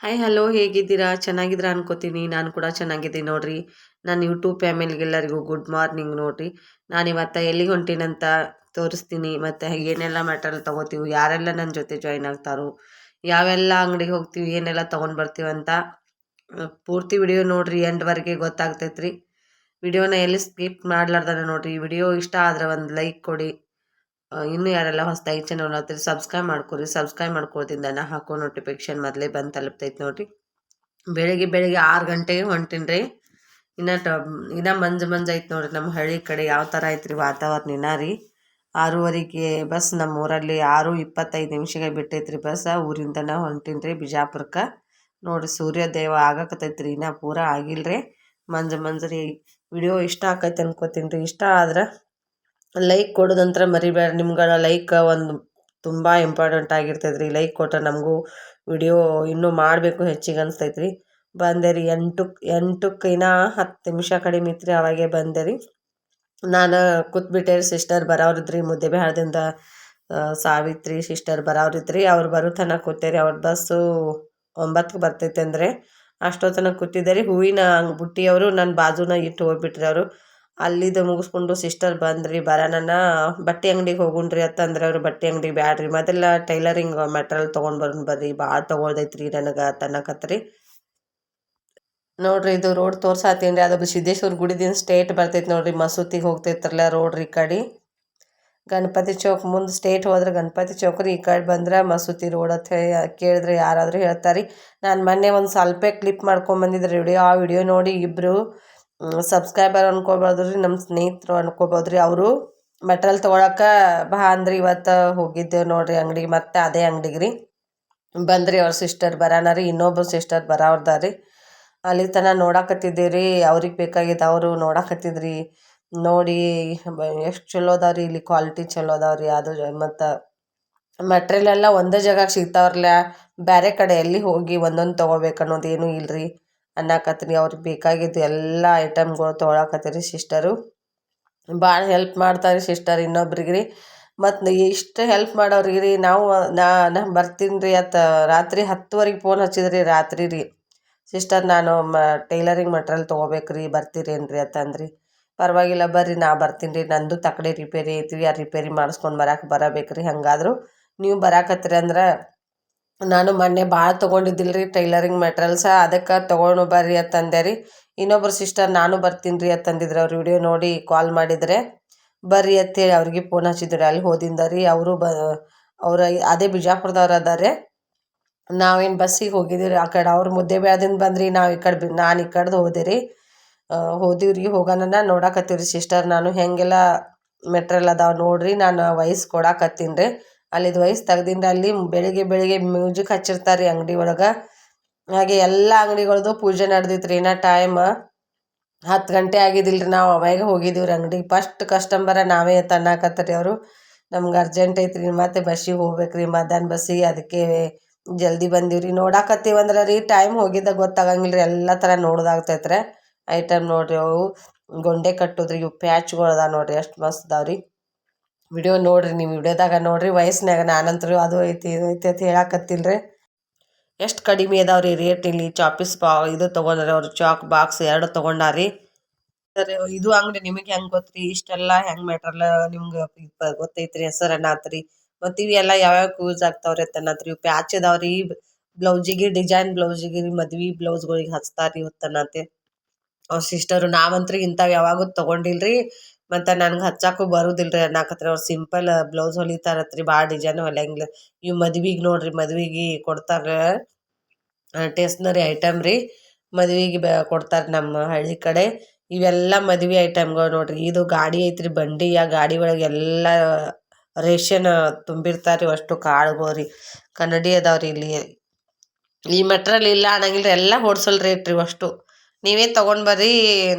Hi hello ಹೇಗಿದ್ದೀರಾ? ಚೆನ್ನಾಗಿದ್ದೀರಾ ಅನ್ಕೋತೀನಿ. ನಾನು ಕೂಡ ಚೆನ್ನಾಗಿದ್ದೀನಿ ನೋಡ್ರಿ. ನಾನು ಯೂಟ್ಯೂಬ್ ಫ್ಯಾಮಿಲಿಗೆಲ್ಲರಿಗೂ ಗುಡ್ ಮಾರ್ನಿಂಗ್ ನೋಡ್ರಿ. ನಾನು ಇವತ್ತು ಎಲ್ಲಿಗೆ ಹೊಂಟೀನಂತ ತೋರಿಸ್ತೀನಿ. ಮತ್ತು ಏನೆಲ್ಲ ಮ್ಯಾಟರ್ ತೊಗೋತೀವಿ? ಯಾರೆಲ್ಲ ನನ್ನ ಜೊತೆ ಜಾಯ್ನ್ ಆಗ್ತಾರೋ? ಯಾವೆಲ್ಲ ಅಂಗಡಿಗೆ ಹೋಗ್ತೀವಿ? ಏನೆಲ್ಲ ತೊಗೊಂಡು ಬರ್ತೀವಿ ಅಂತ ಪೂರ್ತಿ ವಿಡಿಯೋ ನೋಡ್ರಿ. ಎಂಡ್ವರೆಗೆ ಗೊತ್ತಾಗ್ತೈತ್ರಿ. ವಿಡಿಯೋನ ಎಲ್ಲಿ ಸ್ಕಿಪ್ ಮಾಡ್ಲಾರ್ದಾನೆ ನೋಡ್ರಿ. ವಿಡಿಯೋ ಇಷ್ಟ ಆದ್ರೆ ಒಂದು ಲೈಕ್ ಕೊಡಿ. ಇನ್ನೂ ಯಾರೆಲ್ಲ ಹೊಸದಾಗಿ ಚಾನಲ್ ನೋಡ್ತೀರಿ ಸಬ್ಸ್ಕ್ರೈಬ್ ಮಾಡ್ಕೊರಿ ಸಬ್ಸ್ಕ್ರೈಬ್ ಮಾಡ್ಕೊಳ್ತೀನಿ ನಾನು ಹಾಕೋ ನೋಟಿಫಿಕೇಶನ್ ಮೊದಲೇ ಬಂದು ತಲುಪ್ತೈತೆ ನೋಡಿರಿ. ಬೆಳಿಗ್ಗೆ ಬೆಳಿಗ್ಗೆ ಆರು ಗಂಟೆಗೆ ಹೊಂಟೀನಿ ರೀ. ಇನ್ನು ಟ, ಇನ್ನು ಮಂಜು ಮಂಜು ಐತೆ ನೋಡಿರಿ ನಮ್ಮ ಹಳ್ಳಿ ಕಡೆ ಯಾವ ಥರ ಐತ್ರಿ ವಾತಾವರಣ ಇನ್ನ ರೀ. ಆರೂವರೆಗೆ ಬಸ್ ನಮ್ಮ ಊರಲ್ಲಿ ಆರು ಇಪ್ಪತ್ತೈದು ನಿಮಿಷಕ್ಕೆ ಬಿಟ್ಟೈತ್ರಿ ಬಸ್. ಊರಿಂದನ ಹೊಂಟೀನಿ ರೀ ಬಿಜಾಪುರಕ್ಕೆ. ನೋಡಿ ಸೂರ್ಯೋದಯ ಆಗಕತ್ತೈತೆ ರೀ, ಇನ್ನೂ ಪೂರಾ ಆಗಿಲ್ಲ ರೀ ಮಂಜು ಮಂಜು ರೀ. ವಿಡಿಯೋ ಇಷ್ಟ ಆಕೈತೆ ಅನ್ಕೋತೀನಿ ರೀ. ಇಷ್ಟ ಆದ್ರೆ ಲೈಕ್ ಕೊಡೋದಂತ್ರ ಮರಿಬೇಡ. ನಿಮ್ಗಳ ಲೈಕ್ ಒಂದು ತುಂಬ ಇಂಪಾರ್ಟೆಂಟ್ ಆಗಿರ್ತೈತೆ ರೀ ಲೈಕ್ ಕೊಟ್ಟರೆ ನಮಗೂ ವಿಡಿಯೋ ಇನ್ನೂ ಮಾಡಬೇಕು ಹೆಚ್ಚಿಗೆ ಅನಿಸ್ತೈತೆ ರೀ ಬಂದೆ ರೀ ಎಂಟಕ್ಕೆ ಎಂಟಕ್ಕೆ ಇನ್ನೂ ಹತ್ತು ನಿಮಿಷ ಕಡಿಮೆ ಇತ್ತು ರೀ ಅವಾಗೆ ಬಂದೆ ರೀ ನಾನು ಕೂತ್ಬಿಟ್ಟೆ ರೀ ಸಿಸ್ಟರ್ ಬರೋರಿದ್ರಿ ಮುದ್ದೆಬಿಹಾಳದಿಂದ ಸಾವಿತ್ರಿ ಸಿಸ್ಟರ್ ಬರೋರಿದ್ರಿ. ಅವ್ರು ಬರೋ ತನಕ ಕೂತೆ ರೀ ಅವ್ರ ಬಸ್ಸು ಒಂಬತ್ತಕ್ಕೆ ಬರ್ತೈತೆ ಅಂದರೆ ಅಷ್ಟೋ ತನಕ ಕೂತಿದ್ದೆ ರೀ. ಹೂವಿನ ಅಂಗ್ ಬುಟ್ಟಿಯವರು ನನ್ನ ಬಾಜುನ ಇಟ್ಟು ಹೋಗ್ಬಿಟ್ರಿ ಅವರು. ಅಲ್ಲಿದ್ದು ಮುಗಿಸ್ಕೊಂಡು ಸಿಸ್ಟರ್ ಬಂದ್ರಿ ಬರೋಣ ಬಟ್ಟೆ ಅಂಗಡಿಗೆ ಹೋಗುಣ್ರಿ ಅಂತಂದ್ರೆ ಅವ್ರು ಬಟ್ಟೆ ಅಂಗಡಿಗೆ ಬ್ಯಾಡ್ರಿ. ಮೊದಲ ಟೈಲರಿಂಗ್ ಮೆಟ್ರಲ್ ತೊಗೊಂಡು ಬರೋಣ ಬರ್ರಿ ಭಾಳ ತೊಗೊಳ್ದೈತ್ರಿ ನನಗೆ ತನ್ನಕತ್ರಿ ನೋಡ್ರಿ ಇದು ರೋಡ್ ತೋರ್ಸಾತೀನಿ ಅದು ಸಿದ್ದೇಶ್ವರ ಗುಡಿದಿಂದ ಸ್ಟೇಟ್ ಬರ್ತೈತೆ ನೋಡ್ರಿ, ಮಸೂತಿಗೆ ಹೋಗ್ತೈತ್ರಲ್ಲ ರೋಡ್ ರೀ ಈ ಕಡೆ. ಗಣಪತಿ ಚೌಕ್ ಮುಂದೆ ಸ್ಟೇಟ್ ಹೋದ್ರೆ ಗಣಪತಿ ಚೌಕ್ ರೀ ಈ ಕಡೆ ಬಂದ್ರೆ ಮಸೂತಿ ರೋಡ್ ಅಂತ ಕೇಳಿದ್ರೆ ಯಾರಾದರೂ ಹೇಳ್ತಾರೆ. ನಾನು ಮೊನ್ನೆ ಒಂದು ಸ್ವಲ್ಪ ಕ್ಲಿಪ್ ಮಾಡ್ಕೊಂಬಂದಿದ್ದೆ ವಿಡಿಯೋ, ಆ ವಿಡಿಯೋ ನೋಡಿ ಇಬ್ಬರು ಸಬ್ಸ್ಕ್ರೈಬರ್ ಅನ್ಕೋಬೋದು ರೀ ನಮ್ಮ ಸ್ನೇಹಿತರು ಅನ್ಕೋಬೋದು ರೀ, ಅವರು ಮೆಟ್ರಲ್ ತೊಗೊಳಕ್ಕೆ ಬಾ ಅಂದ್ರೆ, ಇವತ್ತು ಹೋಗಿದ್ದೇವೆ ನೋಡ್ರಿ ಅಂಗಡಿಗೆ, ಮತ್ತೆ ಅದೇ ಅಂಗಡಿಗೆ ರೀ. ಬಂದ್ರಿ ಅವ್ರ ಸಿಸ್ಟರ್ ಬರೋಣ ರೀ ಇನ್ನೊಬ್ಬರು ಸಿಸ್ಟರ್ ಬರೋರ್ದ ರೀ. ಅಲ್ಲಿ ತನಕ ನೋಡಾಕತ್ತಿದ್ದೀವಿ ರೀ ಅವ್ರಿಗೆ ಬೇಕಾಗಿದ್ದು ಅವರು ನೋಡಾಕತ್ತಿದ್ರಿ. ನೋಡಿ ಎಷ್ಟು ಚಲೋ ಅದಾವ ರೀ, ಇಲ್ಲಿ ಕ್ವಾಲಿಟಿ ಚಲೋ ಅದಾವ ರೀ, ಅದು ಮತ್ತು ಮೆಟ್ರಿಯಲ್ ಎಲ್ಲ ಒಂದೇ ಜಾಗಕ್ಕೆ ಸಿಗ್ತಾವ್ರಲ್ಲ ಬೇರೆ ಕಡೆ ಎಲ್ಲಿ ಹೋಗಿ ಒಂದೊಂದು ತೊಗೋಬೇಕು ಅನ್ನೋದು ಏನೂ ಇಲ್ಲ ರೀ ಅನ್ನಕತ್ತೀನಿ ಅವ್ರಿಗೆ ಬೇಕಾಗಿದ್ದು ಎಲ್ಲ ಐಟಮ್ಗಳು ತೊಗೊಳಕತ್ತೀರಿ ಸಿಸ್ಟರು ಭಾಳ ಹೆಲ್ಪ್ ಮಾಡ್ತಾರೆ ಸಿಸ್ಟರ್ ಇನ್ನೊಬ್ರಿಗೆ ರೀ ಮತ್ತು ಇಷ್ಟು ಹೆಲ್ಪ್ ಮಾಡೋರಿಗೆ ರೀ ನಾವು ನಾ ನಾ ಬರ್ತೀನಿ ರೀ ಅತ್ತ ರಾತ್ರಿ ಹತ್ತುವರೆಗೆ ಫೋನ್ ಹಚ್ಚಿದ್ರಿ. ರಾತ್ರಿ ರೀ ಸಿಸ್ಟರ್ ನಾನು ಮ ಟೈಲರಿಂಗ್ ಮೆಟ್ರಿಯಲ್ ತೊಗೋಬೇಕು ರೀ ಬರ್ತೀರೇನ್ರಿ ಅಂತಂದ್ರಿ ಪರವಾಗಿಲ್ಲ ಬರ್ರಿ, ನಾ ಬರ್ತೀನಿ ರೀ ನಂದು ತಕ್ಕಡಿ ರಿಪೇರಿ ಐತ್ರಿ. ಆ ರಿಪೇರಿ ಮಾಡಿಸ್ಕೊಂಡು ಬರಕ್ಕೆ ಬರಬೇಕು ರೀ ಹಾಗಾದ್ರು ನೀವು ಬರಾಕತ್ತೀರಿ ಅಂದ್ರೆ ನಾನು ಮೊನ್ನೆ ಭಾಳ ತೊಗೊಂಡಿದ್ದಿಲ್ಲ ರೀ ಟೈಲರಿಂಗ್ ಮೆಟ್ರಿಯಲ್ಸ, ಅದಕ್ಕೆ ತೊಗೊಂಡು ಬರ್ರಿ ಅಂತಂದೆ ರೀ. ಇನ್ನೊಬ್ರು ಸಿಸ್ಟರ್ ನಾನು ಬರ್ತೀನಿ ರೀ ಅಂತಂದಿದ್ರು ಅವ್ರ ವಿಡಿಯೋ ನೋಡಿ ಕಾಲ್ ಮಾಡಿದರೆ, ಬರ್ರಿ ಅಂತೇಳಿ ಅವ್ರಿಗೆ ಫೋನ್ ಹಚ್ಚಿದ್ರು ಅಲ್ಲಿ ಹೋದಿಂದ ರೀ ಅವರು ಬ, ಅವ್ರ ಅದೇ ಬಿಜಾಪುರದವ್ರು ಅದಾರೆ ನಾವೇನು ಬಸ್ಸಿಗೆ ಹೋಗಿದ್ದೀವಿ ಆ ಕಡೆ ಅವ್ರು ಮುದ್ದೆಬೇಳದಿಂದ ಬಂದ್ರಿ, ನಾವು ಈ ಕಡೆ ನಾನು ಈ ಕಡೆದು ಹೋದೆ ರೀ. ಹೋದಿವ್ರಿ ಹೋಗೋಣ ರೀ ಸಿಸ್ಟರ್. ನಾನು ಹೆಂಗೆಲ್ಲ ಮೆಟ್ರಿಯಲ್ ಅದಾವೆ ನೋಡ್ರಿ, ನಾನು ವಯಸ್ಸು ಕೊಡಾಕತ್ತೀನಿ ರೀ. ಅಲ್ಲಿದು ವಯಸ್ಸು ತೆಗ್ದಿಂದ ಅಲ್ಲಿ ಬೆಳಿಗ್ಗೆ ಬೆಳಿಗ್ಗೆ ಮ್ಯೂಸಿಕ್ ಹಚ್ಚಿರ್ತಾರೆ ರೀ ಅಂಗಡಿ ಒಳಗೆ. ಹಾಗೆ ಎಲ್ಲ ಅಂಗಡಿಗಳದ್ದು ಪೂಜೆ ನಡೆದಿತ್ತು ರೀ ಇನ್ನೂ ಟೈಮ್ ಹತ್ತು ಗಂಟೆ ಆಗಿದ್ದಿಲ್ಲ ರೀ ನಾವು ಅವಾಗ ಹೋಗಿದ್ದೀವಿ ರೀ ಅಂಗಡಿಗೆ ಫಸ್ಟ್ ಕಸ್ಟಮರ ನಾವೇ ತನ್ನಾಕತ್ತರಿ ಅವರು. ನಮ್ಗೆ ಅರ್ಜೆಂಟ್ ಐತ್ರಿ, ಮತ್ತೆ ಬಸ್ಸಿಗೆ ಹೋಗ್ಬೇಕು ರೀ ಮಧ್ಯಾಹ್ನ ಬಸ್ಸಿಗೆ ಅದಕ್ಕೆ ಜಲ್ದಿ ಬಂದೀವಿ ರೀ ನೋಡಾಕತ್ತೀವಂದ್ರೆ ರೀ ಟೈಮ್ ಹೋಗಿದ್ದ ಗೊತ್ತಾಗಂಗಿಲ್ಲ ರೀ ಎಲ್ಲ ಥರ ನೋಡ್ದಾಗ್ತೈತ್ರೆ. ಐಟಮ್ ನೋಡ್ರಿ ಅವು. ಗೊಂಡೆ ಕಟ್ಟೋದ್ರಿ, ಇವು ಪ್ಯಾಚ್ಗಳು ಅದಾವೆ ನೋಡ್ರಿ, ಎಷ್ಟು ಮಸ್ತ್ ಅದಾವ ರೀ ವಿಡಿಯೋ ನೋಡ್ರಿ, ನೀವು ವಿಡಿಯೋದಾಗ ನೋಡ್ರಿ ವಯಸ್ಸಿನಾಗ ನಾನಂತರೂ ಅದು ಐತಿ, ಇದು ಐತಿ ಅಂತ ಹೇಳಕತ್ತಿಲ್ಲ ರೀ ಎಷ್ಟು ಕಡಿಮೆ ಅದಾವ ರೀ ರೇಟ್ ಇಲ್ಲಿ ಚಾಪಿಸ್ ಬಾ, ಇದು ತೊಗೊಂಡ್ರಿ ಅವ್ರು ಚಾಕ್ ಬಾಕ್ಸ್ ಎರಡು ತೊಗೊಂಡಾರಿ. ಇದು ಅಂಗಡಿ ನಿಮಗೆ ಹೆಂಗೆ ಗೊತ್ತ್ರಿ? ಇಷ್ಟೆಲ್ಲ ಹೆಂಗೆ ಮೆಟ್ರಲ್ಲ ನಿಮ್ಗೆ ಗೊತ್ತೈತ್ರಿ ಹೆಸರು ಅನ್ನತ್ರಿ. ಮತ್ತು ಇವೆಲ್ಲ ಯಾವ್ಯಾವ ಯೂಸ್ ಆಗ್ತಾವ್ರಿ ಅಂತ ಅನ್ನತ್ರಿ. ಪ್ಯಾಚ್ ಅದಾವ್ರಿ ಬ್ಲೌಸಿಗೆ ಡಿಸೈನ್ ಬ್ಲೌಸಿಗೆ ಮದ್ವೆ ಬ್ಲೌಸ್ಗಳಿಗೆ ಹಚ್ತಾರೆ ಇವತ್ತನ್ನತ್ತೆ ಅವ್ರ ಸಿಸ್ಟರು ನಾವಂತ್ರಿ ಇಂಥವು ಯಾವಾಗೂ ತೊಗೊಂಡಿಲ್ರಿ. ಮತ್ತು ನನಗೆ ಹಚ್ಚಕ್ಕೂ ಬರುದಿಲ್ಲ ರೀ ಅನ್ನಕತ್ರಿ. ಅವ್ರು ಸಿಂಪಲ್ ಬ್ಲೌಸ್ ಹೊಲಿತಾರತ್ರಿ, ಭಾಳ ಡಿಸೈನ್ ಹೊಲಿಯಂಗಿಲ್ಲ ಇವು ಮದ್ವೆಗೆ ನೋಡ್ರಿ, ಮದ್ವೆಗೆ ಕೊಡ್ತಾರೆ ಟೇಸ್ನರಿ ಐಟಮ್ ರೀ. ಮದ್ವೆಗೆ ಬ, ಕೊಡ್ತಾರೆ ನಮ್ಮ ಹಳ್ಳಿ ಕಡೆ. ಇವೆಲ್ಲ ಮದ್ವೆ ಐಟಮ್ಗಳು ನೋಡ್ರಿ. ಇದು ಗಾಡಿ ಐತ್ರಿ, ಬಂಡಿ, ಆ ಗಾಡಿ ಒಳಗೆ ಎಲ್ಲ ರೇಷನ್ ತುಂಬಿರ್ತಾರೆ, ಅಷ್ಟು ಕಾಳುಗಳು ರೀ ಕನ್ನಡಿ ಅದಾವ್ರಿ ಇಲ್ಲಿ. ಈ ಮೆಟ್ರಲ್ ಇಲ್ಲ ಅನ್ನಂಗಿಲ್ಲ ಎಲ್ಲ ಹೋಲ್ಸೇಲ್ ರೇಟ್ ರೀ ಅಷ್ಟು. ನೀವೇ ತೊಗೊಂಡು ಬರ್ರಿ,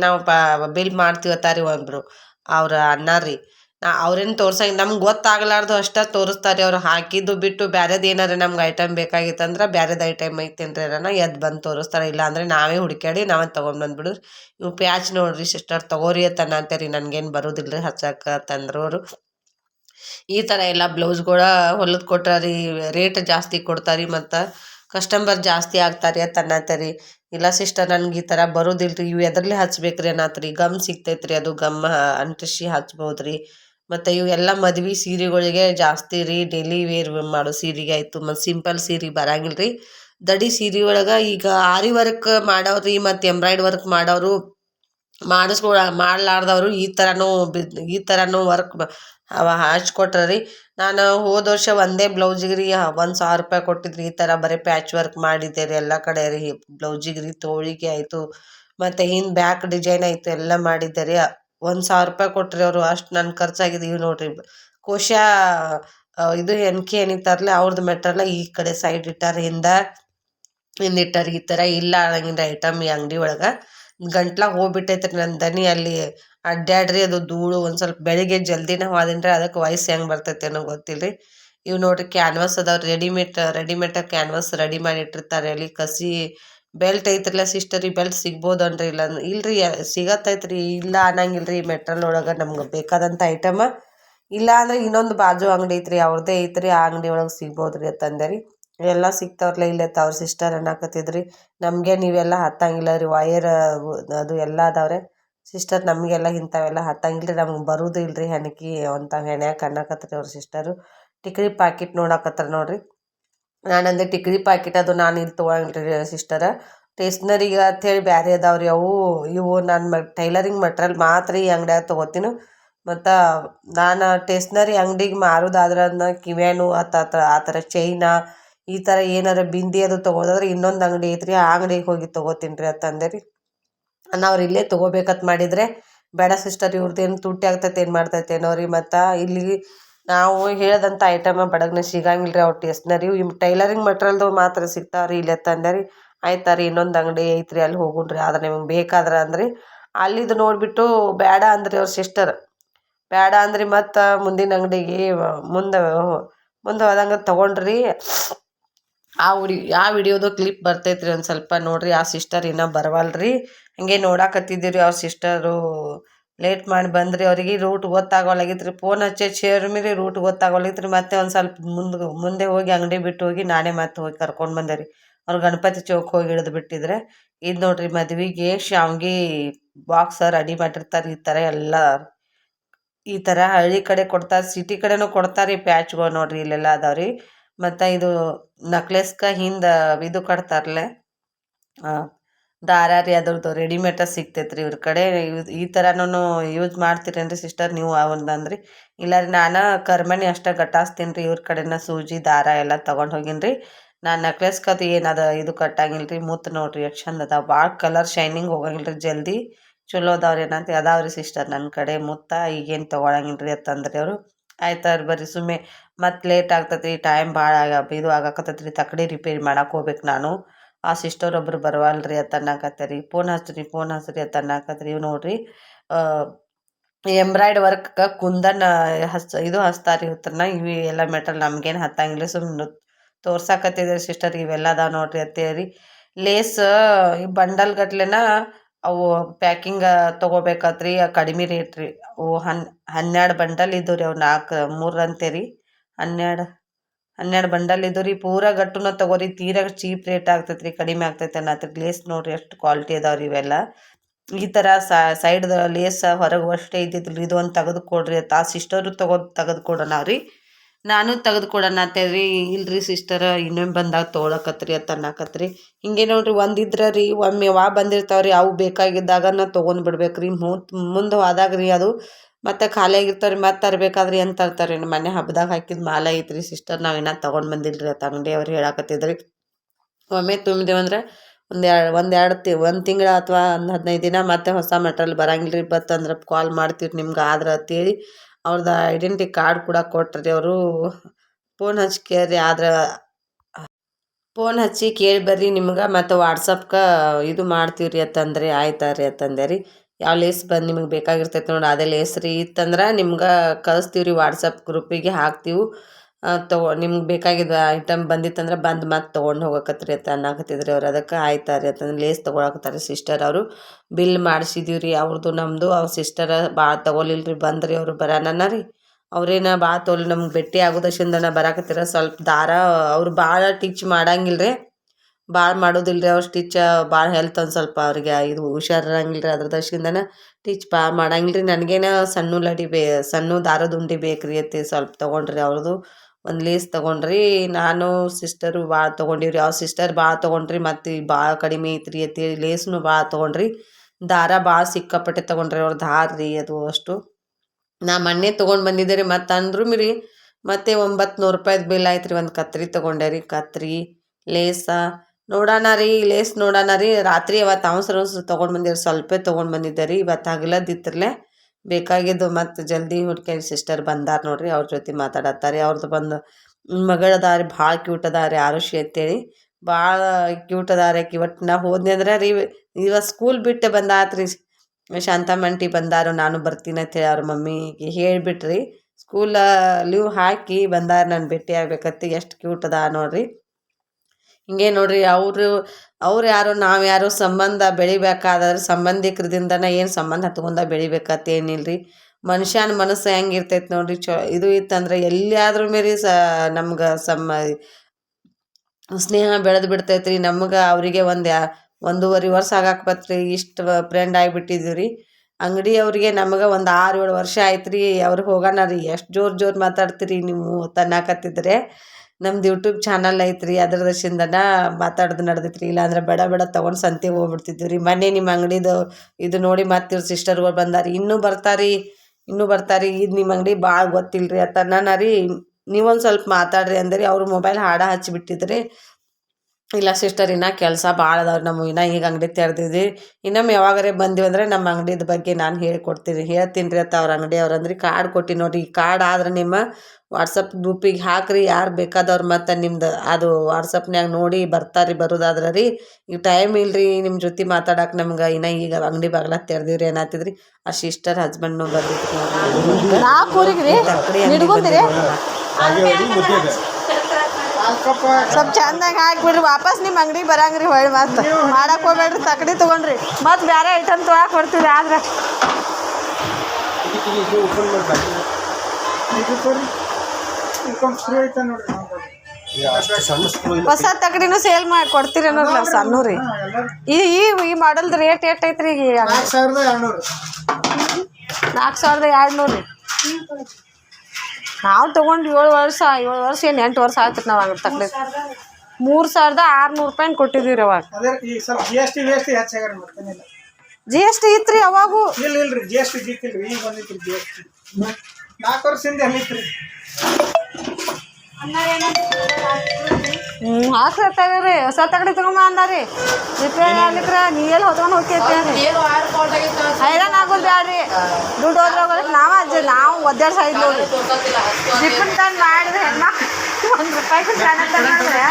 ನಾವು ಪ, ಬಿಲ್ ಮಾಡ್ತೀವತ್ತಾರಿ ಒಬ್ರು ಅವ್ರ ಅಣ್ಣ ರೀ. ನಾ ಅವ್ರೇನು ತೋರ್ಸಂಗೆ ನಮ್ಗೆ ಗೊತ್ತಾಗಲಾರ್ದು ಅಷ್ಟೇ ತೋರಿಸ್ತಾರೆ ರೀ ಅವ್ರು. ಹಾಕಿದ್ದು ಬಿಟ್ಟು ಬೇರೆದು ಏನಾರ ನಮ್ಗೆ ಐಟಮ್ ಬೇಕಾಗಿತ್ತಂದ್ರೆ ಬ್ಯಾರೇದು ಐಟಮ್ ಐತೇನ್ರಿ ಅನ್ನ ಎದ್ದು ಬಂದು ತೋರಿಸ್ತಾರೆ. ಇಲ್ಲ ಅಂದರೆ ನಾವೇ ಹುಡುಕ್ಯಾಡಿ ನಾವೇ ತೊಗೊಂಡು ಬಂದ್ಬಿಡು ಇವು ಪ್ಯಾಚ್ ನೋಡ್ರಿ ಸಿಸ್ಟರ್ ತಗೋರಿ ಅಂತ ರೀ ನನಗೇನು ಬರೋದಿಲ್ಲ ರೀ ಹಚ್ಚಕ್ಕೆ ಅವರು. ಈ ಥರ ಎಲ್ಲ ಬ್ಲೌಸ್ಗಳ ಹೊಲಿದು ಕೊಟ್ಟಾರಿ ರೇಟ್ ಜಾಸ್ತಿ ಕೊಡ್ತಾರೆ ಮತ್ತು ಕಸ್ಟಮರ್ ಜಾಸ್ತಿ ಆಗ್ತಾರೆ ಅಂತ ಅನ್ನತ್ತರಿ ಇಲ್ಲ ಸಿಸ್ಟರ್, ನನಗೆ ಈ ಥರ ಬರೋದಿಲ್ರಿ, ಇವು ಎದ್ರಲ್ಲಿ ಹಚ್ಬೇಕ್ರಿ ಅನ್ನತ್ರಿ. ಗಮ್ ಸಿಗ್ತೈತ್ರಿ ಅದು, ಗಮ್ ಅಂಟಿಸಿ ಹಚ್ಬೋದ್ರಿ ಮತ್ತು ಇವು ಎಲ್ಲ ಮದ್ವೆ ಸೀರೆಗಳಿಗೆ ಜಾಸ್ತಿ ರೀ ಡೈಲಿ ವೇರ್ ಮಾಡೋ ಸೀರೆಗೆ ಆಯಿತು. ಮತ್ತು ಸಿಂಪಲ್ ಸೀರೆ ಬರಂಗಿಲ್ಲ ರೀ ದಡಿ ಸೀರೆ ಒಳಗೆ ಈಗ ಆರಿ ವರ್ಕ್ ಮಾಡೋರು ಮತ್ತು ಎಂಬ್ರಾಯ್ಡ್ ವರ್ಕ್ ಮಾಡೋರು ಮಾಡಿಸ್ಕೊಳ, ಮಾಡ್ಲಾರ್ದವರು ಈ ಥರನೂ ಈ ಥರನೂ ವರ್ಕ್ ಅವ ಹಚ್ಕೊಟ್ರೆ ರೀ ನಾನು ಹೋದ ವರ್ಷ ಒಂದೇ ಬ್ಲೌಸಿಗೆ ರೀ ಒಂದು ಸಾವಿರ ರೂಪಾಯಿ ಕೊಟ್ಟಿದ್ರಿ. ಈ ಥರ ಬರೀ ಪ್ಯಾಚ್ ವರ್ಕ್ ಮಾಡಿದ್ದೆ ರೀ ಎಲ್ಲ ಕಡೆ ರೀ. ಬ್ಲೌಸಿಗೆ ರೀ ತೋಳಿಗೆ ಆಯಿತು, ಮತ್ತು ಹಿಂದೆ ಬ್ಯಾಕ್ ಡಿಸೈನ್ ಆಯಿತು, ಎಲ್ಲ ಮಾಡಿದ್ದೆ ರೀ ಒಂದು ಸಾವಿರ ರೂಪಾಯಿ ಕೊಟ್ರಿ ಅವರು. ಅಷ್ಟು ನನ್ನ ಖರ್ಚಾಗಿದೆ ಇವು ನೋಡಿರಿ ಕೋಶ ಇದು ಎನ್ಕೆ ಏನಿತ್ತಾರಲ್ಲ ಅವ್ರದ್ದು ಮೆಟ್ರಲ್ಲ ಈ ಕಡೆ ಸೈಡ್ ಇಟ್ಟಾರ. ಹಿಂದೆ, ಹಿಂದಿಟ್ಟಾರ ಈ ಥರ ಇಲ್ಲ ಅನ್ನಂಗಿಲ್ಲ ಐಟಮ್ ಈ ಅಂಗಡಿ ಒಳಗೆ. ಗಂಟ್ಲಾಗ ಹೋಗ್ಬಿಟ್ಟೈತ್ರಿ ನನ್ನ ದನಿ ಅಲ್ಲಿ. ಅಡ್ಡಾಡ್ರಿ ಅದು ಧೂಳು, ಒಂದು ಸ್ವಲ್ಪ ಬೆಳಿಗ್ಗೆ ಜಲ್ದಿನ ಹೋದಿನ್ರಿ ಅದಕ್ಕೆ ವಾಯ್ಸ್ ಹೆಂಗೆ ಬರ್ತೈತೆ ಅನ್ನೋ ಗೊತ್ತಿಲ್ಲ ರೀ ಇವು ನೋಡ್ರಿ ಕ್ಯಾನ್ವಾಸ್ ಅದಾವ, ರೆಡಿಮೇಡ್ ರೆಡಿಮೇಡ್ ಕ್ಯಾನ್ವಾಸ್ ರೆಡಿ ಮಾಡಿ ಇಟ್ಟಿರ್ತಾರೆ ಅಲ್ಲಿ. ಕಸಿ ಬೆಲ್ಟ್ ಐತ್ರಲ್ಲ ಸಿಸ್ಟರ್, ಈ ಬೆಲ್ಟ್ ಸಿಗ್ಬೋದನ್ರಿ ಇಲ್ಲ ಇಲ್ರಿ ಸಿಗತ್ತೈತ್ರಿ, ಇಲ್ಲ ಅನ್ನಂಗಿಲ್ರಿ ಮೆಟ್ರಲ್ ಒಳಗೆ ನಮ್ಗೆ ಬೇಕಾದಂಥ ಐಟಮ. ಇಲ್ಲ ಅಂದ್ರೆ ಇನ್ನೊಂದು ಬಾಜು ಅಂಗಡಿ ಐತ್ರಿ ಅವ್ರದ್ದೇ ಐತ್ರಿ, ಆ ಅಂಗಡಿ ಒಳಗೆ ಸಿಗ್ಬೋದ್ರಿ ಅಂತಂದೆ ರೀ ಎಲ್ಲ ಸಿಗ್ತಾವ್ರಲ್ಲ ಇಲ್ಲೇ ತವ್ರ ಸಿಸ್ಟರ್ ಅನ್ನಕತ್ತಿದ್ರಿ ನಮಗೆ ನೀವೆಲ್ಲ ಹತ್ತಂಗಿಲ್ಲ ರೀ ವಯರ್ ಅದು ಎಲ್ಲ ಅದಾವ್ರೆ. ಸಿಸ್ಟರ್ ನಮಗೆಲ್ಲ ಇಂಥವೆಲ್ಲ ಹತ್ತಂಗಿಲ್ಲ ರೀ, ನಮ್ಗೆ ಬರೋದು ಇಲ್ರಿ ಹೆಣಕಿ ಅಂಥವು ಹೆಣ್ಯಾಕ ಅನ್ನಕತ್ರಿ ಅವ್ರ ಸಿಸ್ಟರು ಟಿಕ್ರಿ ಪಾಕಿಟ್ ನೋಡಕತ್ತಾರ ನೋಡ್ರಿ. ನಾನಂದೆ ಟಿಕ್ರಿ ಪ್ಯಾಕೆಟ್ ಅದು ನಾನು ಇಲ್ಲಿ ತೊಗೊಂಡ್ರಿ ಸಿಸ್ಟರ ಟೇಸ್ನರಿಗೆ ಅಂಥೇಳಿ ಬೇರೆ ಅದಾವ್ರಿ ಅವು. ಇವು ನಾನು ಮ ಟೈಲರಿಂಗ್ ಮಟ್ರಿಯಲ್ ಮಾತ್ರ ಈ ಅಂಗಡಿಯಾಗ ತೊಗೋತೀನಿ. ಮತ್ತು ನಾನು ಟೇಸ್ನರಿ ಅಂಗಡಿಗೆ ಮಾರೋದಾದ್ರೆ ಅದನ್ನ ಕಿವ್ಯಾನು ಆ ಥರ ಚೈನ ಈ ಥರ ಏನಾರ ಬಿಂದಿ ಅದು ತೊಗೋದಾದ್ರೆ ಇನ್ನೊಂದು ಅಂಗಡಿ ಐತ್ರಿ, ಆ ಅಂಗಡಿಗೆ ಹೋಗಿ ತೊಗೋತೀನಿ ರೀ ಅಂತಂದೆ ರೀ ನಾವು ಇಲ್ಲೇ ತೊಗೋಬೇಕಂತ ಮಾಡಿದರೆ ಬೇಡ ಸಿಸ್ಟರ್ ಇವ್ರದ್ದೇನು ತುಟ್ಟಿ ಆಗ್ತೈತೆ, ಏನು ಮಾಡ್ತೈತೇನೋ ರೀ ಮತ್ತು ಇಲ್ಲಿ ನಾವು ಹೇಳ್ದಂಥ ಐಟಮ ಬಡಗ್ನ ಸಿಗಂಗಿಲ್ಲ ರೀ ಅವ್ರ ರೀ. ಇವು ಟೈಲರಿಂಗ್ ಮಟ್ರಲ್ದು ಮಾತ್ರ ಸಿಗ್ತಾವ್ರಿ ಇಲ್ಲೇ ತಂದೆ ರೀ ಆಯ್ತಾ ರೀ ಇನ್ನೊಂದು ಅಂಗಡಿ ಐತ್ರಿ ಅಲ್ಲಿ ಹೋಗುಣ್ರಿ. ಆದ್ರೆ ನಿಮ್ಗೆ ಬೇಕಾದ್ರೆ ಅಂದ್ರಿ. ಅಲ್ಲಿದು ನೋಡಿಬಿಟ್ಟು ಬೇಡ ಅಂದ್ರಿ ಅವ್ರ ಸಿಸ್ಟರ್ ಬೇಡ ಅಂದ್ರಿ ಮತ್ತು ಮುಂದಿನ ಅಂಗಡಿಗೆ ಮುಂದೆ ಮುಂದೆ ಹೋದಂಗೆ ತೊಗೊಂಡ್ರಿ. ಆ ಹುಡಿ, ಆ ವಿಡಿಯೋದು ಕ್ಲಿಪ್ ಬರ್ತೈತ್ರಿ ಒಂದು ಸ್ವಲ್ಪ ನೋಡ್ರಿ. ಆ ಸಿಸ್ಟರ್ ಇನ್ನೂ ಬರವಲ್ರಿ. ಹಂಗೆ ನೋಡಾಕತ್ತಿದ್ದೀವಿ ರೀ ಅವ್ರ ಸಿಸ್ಟರು ಲೇಟ್ ಮಾಡಿ ಬಂದ್ರಿ ಅವರಿಗೆ ರೂಟ್ ಗೊತ್ತಾಗೋಲಾಗಿತ್ತು ರೀ ಫೋನ್ ಹಚ್ಚಿ ಚೇರ್ ಮೇಲೆ ರೂಟ್ ಗೊತ್ತಾಗೋಲಾಗಿತ್ತು ರೀ ಮತ್ತೆ ಒಂದು ಸ್ವಲ್ಪ ಮುಂದೆ ಮುಂದೆ ಹೋಗಿ ಅಂಗಡಿ ಬಿಟ್ಟು ಹೋಗಿ ನಾನೇ ಮತ್ತೆ ಹೋಗಿ ಕರ್ಕೊಂಡು ಬಂದೆ ರೀ ಅವ್ರು ಗಣಪತಿ ಚೌಕ್ ಹೋಗಿ ಇಳಿದು ಬಿಟ್ಟಿದ್ರೆ. ಇದು ನೋಡ್ರಿ ಮದ್ವೆಗೆ ಶಾವ್ಗಿ ಬಾಕ್ಸ್ ರೆಡಿ ಮಾಡಿರ್ತಾರೆ ಈ ಥರ ಎಲ್ಲ. ಈ ಥರ ಹಳ್ಳಿ ಕಡೆ ಕೊಡ್ತಾರೆ ಸಿಟಿ ಕಡೆನೂ ಕೊಡ್ತಾರೆ ಪ್ಯಾಚ್ಗಳು ನೋಡ್ರಿ ಇಲ್ಲೆಲ್ಲ ಅದಾವ್ರಿ. ಮತ್ತು ಇದು ನಕ್ಲೆಸ್ಗೆ ಹಿಂದೆ ಇದು ಕಟ್ತಾರಲ್ಲ ದಾರ ರೀ ಅದ್ರದ್ದು ರೆಡಿಮೇಡ ಸಿಗ್ತೈತೆ ರೀ ಇವ್ರ ಕಡೆ. ಈ ಥರನೂ ಯೂಸ್ ಮಾಡ್ತೀರೇನ್ರಿ ಸಿಸ್ಟರ್ ನೀವು ಒಂದು ಅಂದ್ರಿ. ಇಲ್ಲ ರೀ ನಾನು ಕರ್ಮಣಿ ಅಷ್ಟೇ ಗಟ್ಟಾಸ್ತೀನಿ ರೀ ಇವ್ರ ಕಡೆನ ಸೂಜಿ, ದಾರ ಎಲ್ಲ ತೊಗೊಂಡು ಹೋಗಿನ್ರಿ. ರೀ ನಾನು ನೆಕ್ಲೆಸ್ಗೆ ಏನದ ಇದು ಕಟ್ಟಂಗಿಲ್ಲ ರೀ ಮುತ್ತು ನೋಡ್ರಿ ಎಷ್ಟು ಚಂದ ಅದಾವ. ಭಾಳ ಕಲರ್ ಶೈನಿಂಗ್ ಹೋಗಂಗಿಲ್ಲ ಜಲ್ದಿ. ಚಲೋ ಅದಾವ್ರಿ ಏನಂತ ಅದಾವ್ರಿ ಸಿಸ್ಟರ್ ನನ್ನ ಕಡೆ ಮುತ್ತ. ಈಗೇನು ತೊಗೊಳಂಗಿಲ್ಲ ರೀ ಅಂತಂದ್ರಿ ಅವರು. ಆಯ್ತು ಬರ್ರಿ ಸುಮ್ಮನೆ ಮತ್ತೆ ಲೇಟ್ ಆಗ್ತೈತಿ ಟೈಮ್ ಭಾಳ ಆಗ, ಇದು ಆಗಾಕತ್ತೈತಿ ರೀ ತಕ್ಕಡಿ ರಿಪೇರಿ ಮಾಡಕ್ಕೆ ಹೋಗ್ಬೇಕು ನಾನು. ಆ ಸಿಸ್ಟರ್ ಒಬ್ರು ಬರವಲ್ರಿ ಅಂತ ಅನ್ನಕತ್ತರಿ. ಫೋನ್ ಹಚ್ರಿ ಫೋನ್ ಹಚ್ರಿ ಅಂತ ಅನ್ನಕತ್ರಿ ಇವು ನೋಡ್ರಿ ಎಂಬ್ರಾಯ್ಡ್ ವರ್ಕ್ಗೆ ಕುಂದನ್ ಹಚ್ ಇದು ಹಚ್ತಾರೆ ಇವತ್ತನ್ನ ಇವು ಎಲ್ಲ ಮೆಟಲ್ ನಮ್ಗೇನು ಹತ್ತಂಗಿಲ್ಲ ಸುಮ್ಮನೆ ತೋರ್ಸಾಕತ್ತಿದ್ರಿ ಸಿಸ್ಟರ್ ಇವೆಲ್ಲ ಅದಾವ ನೋಡ್ರಿ ಅಂತೇಳಿ. ಲೇಸ್ ಈ ಬಂಡಲ್ ಗಟ್ಲೆನ ಅವು ಪ್ಯಾಕಿಂಗ್ ತೊಗೋಬೇಕಾತ್ರಿ ಕಡಿಮೆ ರೇಟ್ ರೀ. ಅವು ಹನ್, ಹನ್ನೆರಡು ಬಂಡಲ್ ಇದ್ದವು ರೀ ಅವು ನಾಲ್ಕು, ಮೂರು ಅಂತೀರಿ. ಹನ್ನೆರಡು ಹನ್ನೆರಡು ಬಂಡಲ್ ಇದ್ದವು ರೀ. ಪೂರ ಗಟ್ಟುನ ತೊಗೋರಿ, ತೀರಾ ಚೀಪ್ ರೇಟ್ ಆಗ್ತೈತೆ ರೀ ಕಡಿಮೆ ಆಗ್ತೈತೆ ಅನ್ನತ್ರಿ. ಲೇಸ್ ನೋಡ್ರಿ ಎಷ್ಟು ಕ್ವಾಲಿಟಿ ಅದಾವ ರೀ ಇವೆಲ್ಲ. ಈ ಥರ ಸೈಡ್ದ ಲೇಸ್ ಹೊರಗೆ ಅಷ್ಟೇ ಇದ್ದಿದ್ದು ಇದು ಒಂದು ತೆಗೆದು ತಾಸು ಆ ಸಿಸ್ಟರು ತಗೋದು ತೆಗೆದು ಕೊಡೋಣ ರೀ. ನಾನು ತೆಗೆದು ರೀ ಇಲ್ರಿ ಸಿಸ್ಟರ್ ಇನ್ನೊಮ್ಮೆ ಬಂದಾಗ ತೊಗೊಳಕತ್ರಿ ಅಂತ ಅನ್ನಕತ್ರಿ. ಹಿಂಗೆ ನೋಡ್ರಿ, ಒಂದಿದ್ರೆ ರೀ, ಒಮ್ಮೆ ವಾ ಬಂದಿರ್ತಾವ್ರಿ, ಅವು ಬೇಕಾಗಿದ್ದಾಗ ನಾ ತೊಗೊಂಡು ಬಿಡ್ಬೇಕು ರೀ ಮುಂದೆ ಹೋದಾಗ ರೀ ಅದು. ಮತ್ತೆ ಖಾಲಿ ಆಗಿರ್ತಾವ್ರಿ, ಮತ್ತೆ ತರಬೇಕಾದ್ರಿ ಅಂತ ತರ್ತಾರೆ ರೀ ಮನೆ ಹಬ್ಬದಾಗ ಹಾಕಿದ ಮಾಲ ಐತ್ರಿ ಸಿಸ್ಟರ್ ನಾವು ಇನ್ನೂ ತೊಗೊಂಡು ಬಂದಿಲ್ರಿ ಅಂತ ಅಂಗಡಿ ಅವ್ರು ಹೇಳಕತ್ತಿದ್ರಿ. ಒಮ್ಮೆ ತುಂಬಿದೇವಂದ್ರೆ ಒಂದು ಎರಡು ಒಂದು ಎರಡು ತಿ, ಒಂದು ತಿಂಗಳ ಅಥವಾ ಒಂದು ಹದಿನೈದು ದಿನ ಮತ್ತೆ ಹೊಸ ಮೆಟ್ರಲ್ ಬರಂಗಿಲ್ಲ ರೀ ಬತ್ತಂದ್ರೆ ಕಾಲ್ ಮಾಡ್ತೀವಿ ನಿಮ್ಗೆ ಆದ್ರೆ ಅಂತೇಳಿ ಅವ್ರದ್ದು ಐಡೆಂಟಿ ಕಾರ್ಡ್ ಕೂಡ ಕೊಟ್ರಿ ಅವರು ಫೋನ್ ಹಚ್ಚಿ ಕೇಳ್ರಿ, ಆದ್ರೆ ಫೋನ್ ಹಚ್ಚಿ ಕೇಳಿ ಬರ್ರಿ ನಿಮ್ಗೆ ಮತ್ತು ವಾಟ್ಸಪ್ಗೆ ಇದು ಮಾಡ್ತೀವಿ ರೀ ಅಂತಂದ್ರಿ ಆಯ್ತಾ ರೀ ಅಂತಂದೆ ರೀ ಯಾವ ಲೇಸ್ ಬಂದು ನಿಮಗೆ ಬೇಕಾಗಿರ್ತೈತೆ ನೋಡಿ, ಅದೇ ಲೇಸ್ ರೀ ಇತ್ತಂದ್ರೆ ನಿಮ್ಗೆ ಕಳಿಸ್ತೀವಿ ರೀ ವಾಟ್ಸಪ್ ಗ್ರೂಪಿಗೆ ಹಾಕ್ತೀವಿ. ತಗೋ, ನಿಮ್ಗೆ ಬೇಕಾಗಿದ್ದ ಐಟಮ್ ಬಂದಿತ್ತಂದ್ರೆ ಬಂದು ಮತ್ತೆ ತೊಗೊಂಡು ಹೋಗಕತ್ರಿ ಅಂತ ಅನ್ನಕತ್ತಿದ್ರಿ ಅವ್ರು. ಅದಕ್ಕೆ ಆಯ್ತಾ ರೀ ಅಂತಂದ್ರೆ ಲೇಸ್ ತೊಗೊಳಕತ್ತಾರೆ ಸಿಸ್ಟರ್ ಅವರು. ಬಿಲ್ ಮಾಡಿಸಿದೀವಿ ರೀ ಅವ್ರದ್ದು ನಮ್ಮದು ಅವ್ರ ಸಿಸ್ಟರ ಭಾಳ ತೊಗೊಲಿಲ್ಲ ರೀ ಬಂದ್ರಿ ಅವರು ಬರೋಣ ರೀ. ಅವ್ರೇನು ಭಾಳ ತೊಗೊಲಿ, ನಮ್ಗೆ ಭೇಟಿ ಆಗೋದಶಿಂದನ ಬರಾಕತ್ತೀರ. ಸ್ವಲ್ಪ ದಾರ, ಅವ್ರು ಭಾಳ ಟಿಚ್ ಮಾಡಂಗಿಲ್ಲ ರೀ ಭಾಳ ಮಾಡೋದಿಲ್ಲ ರೀ ಅವ್ರು ಸ್ಟಿಚ್ ಭಾಳ ಹೆಲ್ತ್ ಒಂದು ಸ್ವಲ್ಪ ಅವ್ರಿಗೆ ಇದು ಹುಷಾರಿರಂಗಿಲ್ಲ ರೀ ಅದ್ರ ದಶಿಂದನ ಟಿಚ್ ಭಾಳ ಮಾಡಂಗಿಲ್ಲ ರೀ ನನಗೇನ ಸಣ್ಣ ಲಡಿ ಬೇ, ಸಣ್ಣ ದಾರದ ಉಂಡೆ ಬೇಕು ರೀ ಅತ್ತಿ ಸ್ವಲ್ಪ ತೊಗೊಂಡ್ರಿ ಅವ್ರದ್ದು ಒಂದು ಲೇಸ್ ತೊಗೊಂಡ್ರಿ. ನಾನು ಸಿಸ್ಟರು ಭಾಳ ತೊಗೊಂಡಿವ್ರಿ. ಅವ್ರ ಸಿಸ್ಟರ್ ಭಾಳ ತೊಗೊಂಡ್ರಿ ಮತ್ತು ಭಾಳ ಕಡಿಮೆ ಐತ್ರಿ ಅಂತೇಳಿ ಲೇಸ್ನು ಭಾಳ ತೊಗೊಂಡ್ರಿ. ದಾರ ಭಾಳ ಸಿಕ್ಕಾಪಟ್ಟೆ ತೊಗೊಂಡ್ರಿ ಅವ್ರ ದಾರ ರೀ ಅದು ಅಷ್ಟು. ನಾ ಮೊನ್ನೆ ತೊಗೊಂಡು ಬಂದಿದ್ದೆ ರೀ ಮತ್ತು ಅಂದ್ರೂ ರೀ ಮತ್ತೆ ಒಂಬತ್ತು ನೂರು ರೂಪಾಯ್ದು ಬಿಲ್ ಆಯ್ತು ರೀ ಒಂದು ಕತ್ರಿ ತೊಗೊಂಡೆ ರೀ. ಕತ್ರಿ, ಲೇಸ. ನೋಡೋಣ ರೀ, ಲೇಸ್ ನೋಡೋಣ ರೀ. ರಾತ್ರಿ ಅವತ್ತು ಅವಸರ ಅವಸರ ತೊಗೊಂಡು ಬಂದಿರಿ ಸ್ವಲ್ಪ ತೊಗೊಂಡು ಬಂದಿದ್ದೆ ರೀ. ಇವತ್ತು ಬೇಕಾಗಿದ್ದು ಮತ್ತು ಜಲ್ದಿ ಹುಡ್ಕೊಂಡು ಸಿಸ್ಟರ್ ಬಂದಾರ ನೋಡ್ರಿ ಅವ್ರ ಜೊತೆ ಮಾತಾಡತ್ತಾರೆ. ಅವ್ರದ್ದು ಬಂದು ಮಗಳದಾರಿ, ಭಾಳ ಕ್ಯೂಟ್ ಅದಾರಿ ಆರುಷಿ ಅಂತೇಳಿ. ಭಾಳ ಕ್ಯೂಟ್ ಅದಾರೆ ಒಟ್ಟು ನಾ ಹೋದ್ನಿ ಅಂದ್ರೆ ರೀ ಇವತ್ತು ಸ್ಕೂಲ್ ಬಿಟ್ಟು ಬಂದಾತ್ರಿ. ಶಾಂತಮಂಟಿ ಬಂದಾರು, ನಾನು ಬರ್ತೀನಿ ಅಂತೇಳಿ ಅವ್ರ ಮಮ್ಮಿಗೆ ಹೇಳಿಬಿಟ್ರಿ. ಸ್ಕೂಲ ಲೀವ್ ಹಾಕಿ ಬಂದಾರ ನಾನು ಭೇಟಿ ಆಗ್ಬೇಕತ್ತಿ ಎಷ್ಟು ಕ್ಯೂಟ್ ಅದ ನೋಡ್ರಿ. ಹಿಂಗೆ ನೋಡ್ರಿ, ಅವರು ಅವ್ರು ಯಾರು, ನಾವು ಯಾರು ಸಂಬಂಧ ಬೆಳಿಬೇಕಾದ್ರೆ ಸಂಬಂಧಿಕರದಿಂದನೇ ಏನು ಸಂಬಂಧ ಹತ್ಕೊಂಡ ಬೆಳಿಬೇಕಂತ ಏನಿಲ್ಲ ರೀ ಮನುಷ್ಯನ ಮನಸ್ಸು ಹೆಂಗೆ ಇರ್ತೈತೆ ನೋಡ್ರಿ ಚೊ, ಇದು ಇತ್ತಂದ್ರೆ ಎಲ್ಲಿಯಾದ್ರೂ ಮೇರಿ ಸ, ನಮ್ಗೆ ಸಮ, ಸ್ನೇಹ ಬೆಳೆದು ಬಿಡ್ತೈತೆ ರೀ ನಮ್ಗೆ ಅವರಿಗೆ ಒಂದು ಒಂದೂವರೆ ವರ್ಷ ಆಗಕ್ಕೆ ಬತ್ರಿ, ಇಷ್ಟು ಫ್ರೆಂಡ್ ಆಗಿಬಿಟ್ಟಿದ್ದೀವಿ ರೀ ಅಂಗಡಿ ಅವರಿಗೆ ನಮಗೆ ಒಂದು ಆರು ಏಳು ವರ್ಷ ಆಯ್ತು ರೀ ಅವ್ರಿಗೆ ಹೋಗೋಣ ರೀ. ಎಷ್ಟು ಜೋರು ಜೋರು ಮಾತಾಡ್ತೀರಿ ನೀವು ತನ್ನಕತ್ತಿದ್ರೆ. ನಮ್ದು ಯೂಟ್ಯೂಬ್ ಚಾನಲ್ ಐತ್ರಿ ಅದ್ರ ದಶಿಂದನ ಮಾತಾಡೋದು ನಡೆದೈತ್ರಿ. ಇಲ್ಲಾಂದ್ರೆ ಬೇಡ ಬೇಡ ತೊಗೊಂಡು ಸಂತೆ ಹೋಗ್ಬಿಡ್ತಿದ್ವಿ ರೀ ಮೊನ್ನೆ ನಿಮ್ಮ ಅಂಗಡಿದು ಇದು ನೋಡಿ ಮತ್ತೆ ಇವ್ರ ಸಿಸ್ಟರ್ಗಳು ಬಂದಾರಿ. ಇನ್ನೂ ಬರ್ತಾರಿ ಇನ್ನೂ ಬರ್ತಾರಿ. ಇದು ನಿಮ್ಮ ಅಂಗಡಿ ಭಾಳ ಗೊತ್ತಿಲ್ಲ ರೀ ಅಂತ ನಾನು ರೀ. ನೀವೊಂದು ಸ್ವಲ್ಪ ಮಾತಾಡ್ರಿ ಅಂದರೆ. ಅವ್ರ ಮೊಬೈಲ್ ಹಾಡ ಹಚ್ಚಿಬಿಟ್ಟಿದ್ರಿ ಇಲ್ಲ ಸಿಸ್ಟರ್ ಇನ್ನೂ ಕೆಲಸ ಭಾಳ ಅದಾವ್ರಿ ನಮ್ಮ. ಇನ್ನೂ ಈಗ ಅಂಗಡಿ ತೆರೆದಿದ್ವಿ. ಇನ್ನೊಮ್ಮೆ ಯಾವಾಗಾರೆ ಬಂದಿವಿ ಅಂದರೆ ನಮ್ಮ ಅಂಗಡಿದ ಬಗ್ಗೆ ನಾನು ಹೇಳ್ಕೊಡ್ತೀನಿ. ಹೇಳ್ತೀನಿ ರೀ ಅಂತ ಅವ್ರ ಅಂಗಡಿ ಅವ್ರು ಅಂದ್ರೆ ಕಾರ್ಡ್ ಕೊಟ್ಟು ನೋಡಿರಿ. ಈ ಕಾರ್ಡ್ ಆದ್ರೆ ನಿಮ್ಮ ವಾಟ್ಸಪ್ ಗ್ರೂಪಿಗೆ ಹಾಕ್ರಿ. ಯಾರು ಬೇಕಾದವ್ರು ಮತ್ತು ನಿಮ್ದು ಅದು ವಾಟ್ಸಪ್ನ್ಯಾಗ ನೋಡಿ ಬರ್ತಾರೆ ಬರೋದಾದ್ರೆ ರೀ. ಈಗ ಟೈಮ್ ಇಲ್ರಿ ನಿಮ್ಮ ಜೊತೆ ಮಾತಾಡಕ್ಕೆ ನಮ್ಗೆ. ಇನ್ನೂ ಈಗ ಅಂಗಡಿ ಬಾಗ್ಲ ತೆರೆದಿವ್ರಿ ಏನಾತಿದ್ರಿ? ಆ ಸಿಸ್ಟರ್ ಹಸ್ಬೆಂಡ್ನು ಬಂದಿದ್ರು ಸ್ವಲ್ಪ ಚಂದಾಗಿ ಹಾಕ್ಬಿಡ್ರಿ ವಾಪಸ್ ನಿಮ್ಮ ಅಂಗಡಿಗೆ ಬರಂಗ್ರಿ ಹೊಳ್ಳಿ ಮತ್ತೆ. ಮಾಡಕ್ಕೆ ಹೋಗ್ಬೇಡ್ರಿ ತಕಡಿ ತೊಗೊಂಡ್ರಿ. ಮತ್ತೆ ಬೇರೆ ಐಟಮ್ ತೊಗೊಳಕ್ಕೆ ಬರ್ತೀವಿ ಆದ್ರೆ. ಹೊಸ ತಗಡಿನೂ ಸೇಲ್ ಮಾಡಿ ಕೊಡ್ತೀರಿ ಅನ್ನೋಲ್ಲ ಸಣ್ಣ ರೀ. ಈ ಈ ಮಾಡಲ್ದು ರೇಟ್ ಎಷ್ಟು ಐತ್ರಿ ಈಗ? ನಾಲ್ಕು ಸಾವಿರದ ಎರಡ್ನೂರು. ನಾಲ್ಕು ಸಾವಿರದ ಎರಡು ನೂರು ರೀ. ನಾವು ತೊಗೊಂಡು ಏಳು ವರ್ಷ ಏಳು ವರ್ಷ ಏನು ಎಂಟು ವರ್ಷ ಆಯ್ತು ನಾವು ಹಂಗೆ ತಕ್ಕ ಮೂರು ಸಾವಿರದ ಆರುನೂರು ರೂಪಾಯಿ ಕೊಟ್ಟಿದ್ದೀವಿ ರೀ ಅವಾಗ. ಅದೇ ಈ ಸ್ವಲ್ಪ G S T V S T ಹೆಚ್ಚಾಗ್ಯಾರ ಮತ್ತೇನಿಲ್ಲ ಜಿ ಎಸ್ ಟಿ ಇತ್ತು ರೀ ಅವಾಗೂ. ಇಲ್ಲ ಇಲ್ರಿ ಜಿ ಎಸ್ ಟಿ ಜಿತ್ತಿಲ್ರಿ ಈಗ ಬಂದೈತ್ರಿ ಜಿ ಎಸ್ ಟಿ ನಾಲ್ಕು ವರ್ಷದಿಂದ ಎಲ್ಲಿತ್ರಿ ಹ್ಞೂ ಹಾಕ್ರಿ ಹೊಸ ತಗಡಿ ತಗೊಂಬ ಅಂದಾರಿ. ರಿಪೇರಿ ಆಗ್ಲಿಕ್ರ ನೀ ಎಲ್ಲಿ ಹೊತ್ಕೊಂಡು ಹೋಗ್ತೈತಿ ಹೈರಾಣ ಆಗೋದು ಬ್ಯಾಡ್ರಿ. ದುಡ್ಡು ಹೋದ್ರೆ ಹೋಗೋದಕ್ಕೆ ನಾವು ಅಜ್ಜಿ ನಾವು ಒದ್ದಾಡ್ಸ ಇದ್ ನೋಡ್ರಿ ಜಿಪ್ಪನ್ ತಂದು ಮಾಡಿದ್ರೆ ಹೆಣ್ಮಕ್ಳು ಒಂದು ರೂಪಾಯಿ ಮಾಡಿದ್ರೆ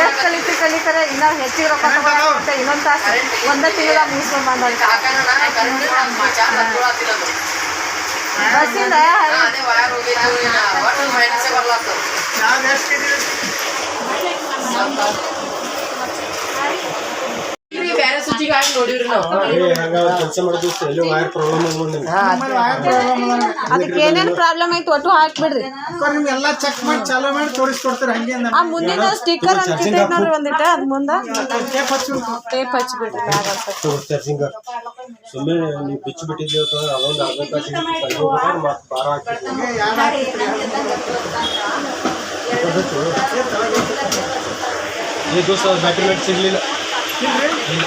ಎಷ್ಟು ಕಲಿತು ಕಲಿತಾರೆ ಇನ್ನೂ ಹೆಚ್ಚಿಗೆ ರೊಕ್ಕ ತಗೊಳಕ್ಕೆ ಇನ್ನೊಂದು ತಾಸು ಒಂದೇ ತಿಂಗಳ ಮುಗಿಸ್ಕೊಂಡು ಬಂದ ಬಸ್ಸಿಂದ? ಯಾವ್ದು ಎಷ್ಟು ಕೆ ಜಿ ಬೇರೆ ಸುದ್ದಿಗೆ ಹಾಕಿ ನೋಡಿವ್ರಿ ನಾವು ಕೆಲಸ ಮಾಡಿದ್ವಿ ಎಲ್ಲೋ ವೈರ್ ಪ್ರಾಬ್ಲಮ್ ಅದಕ್ಕೆ ಏನೇನು ಪ್ರಾಬ್ಲಮ್ ಐತಿ ಒಟ್ಟು ಹಾಕ್ಬಿಡ್ರಿ. ನಿಮ್ಗೆ ಎಲ್ಲ ಚೆಕ್ ಮಾಡಿ ಚಾಲೂ ಮಾಡಿ ತೋರಿಸ್ಕೊಡ್ತಾರೆ ಹಂಗೆ ಆ ಮುಂದಿನ ಸ್ಟಿಕ್ಕರ್ ಅಂತ ಇಟ್ಟೈತೆ ನೋಡ್ರಿ ಒಂದಿಟ ಅದ್ ಮುಂದೆ? ಟೇಪ್ ಹಚ್ಚಿ ಟೇಪ್ ಹಚ್ಬಿಡ್ರಿ. ಚಾರ್ಜಿಂಗ್ ಸುಮ್ಮನೆ ನೀವು ಬಿಚ್ಚು ಬಿಟ್ಟಿದ್ದೀವಿ ಅದೊಂದು ಅರ್ಧ ತಾಸು ಮತ್ತೆ ಬಾರ ಹಾಕಿದ್ವಿ ಈ ದಿವಸ ಬ್ಯಾಟ್ರಿ ಲೈಟ್ ಸಿಗಲಿಲ್ಲ. ಒಂದೇ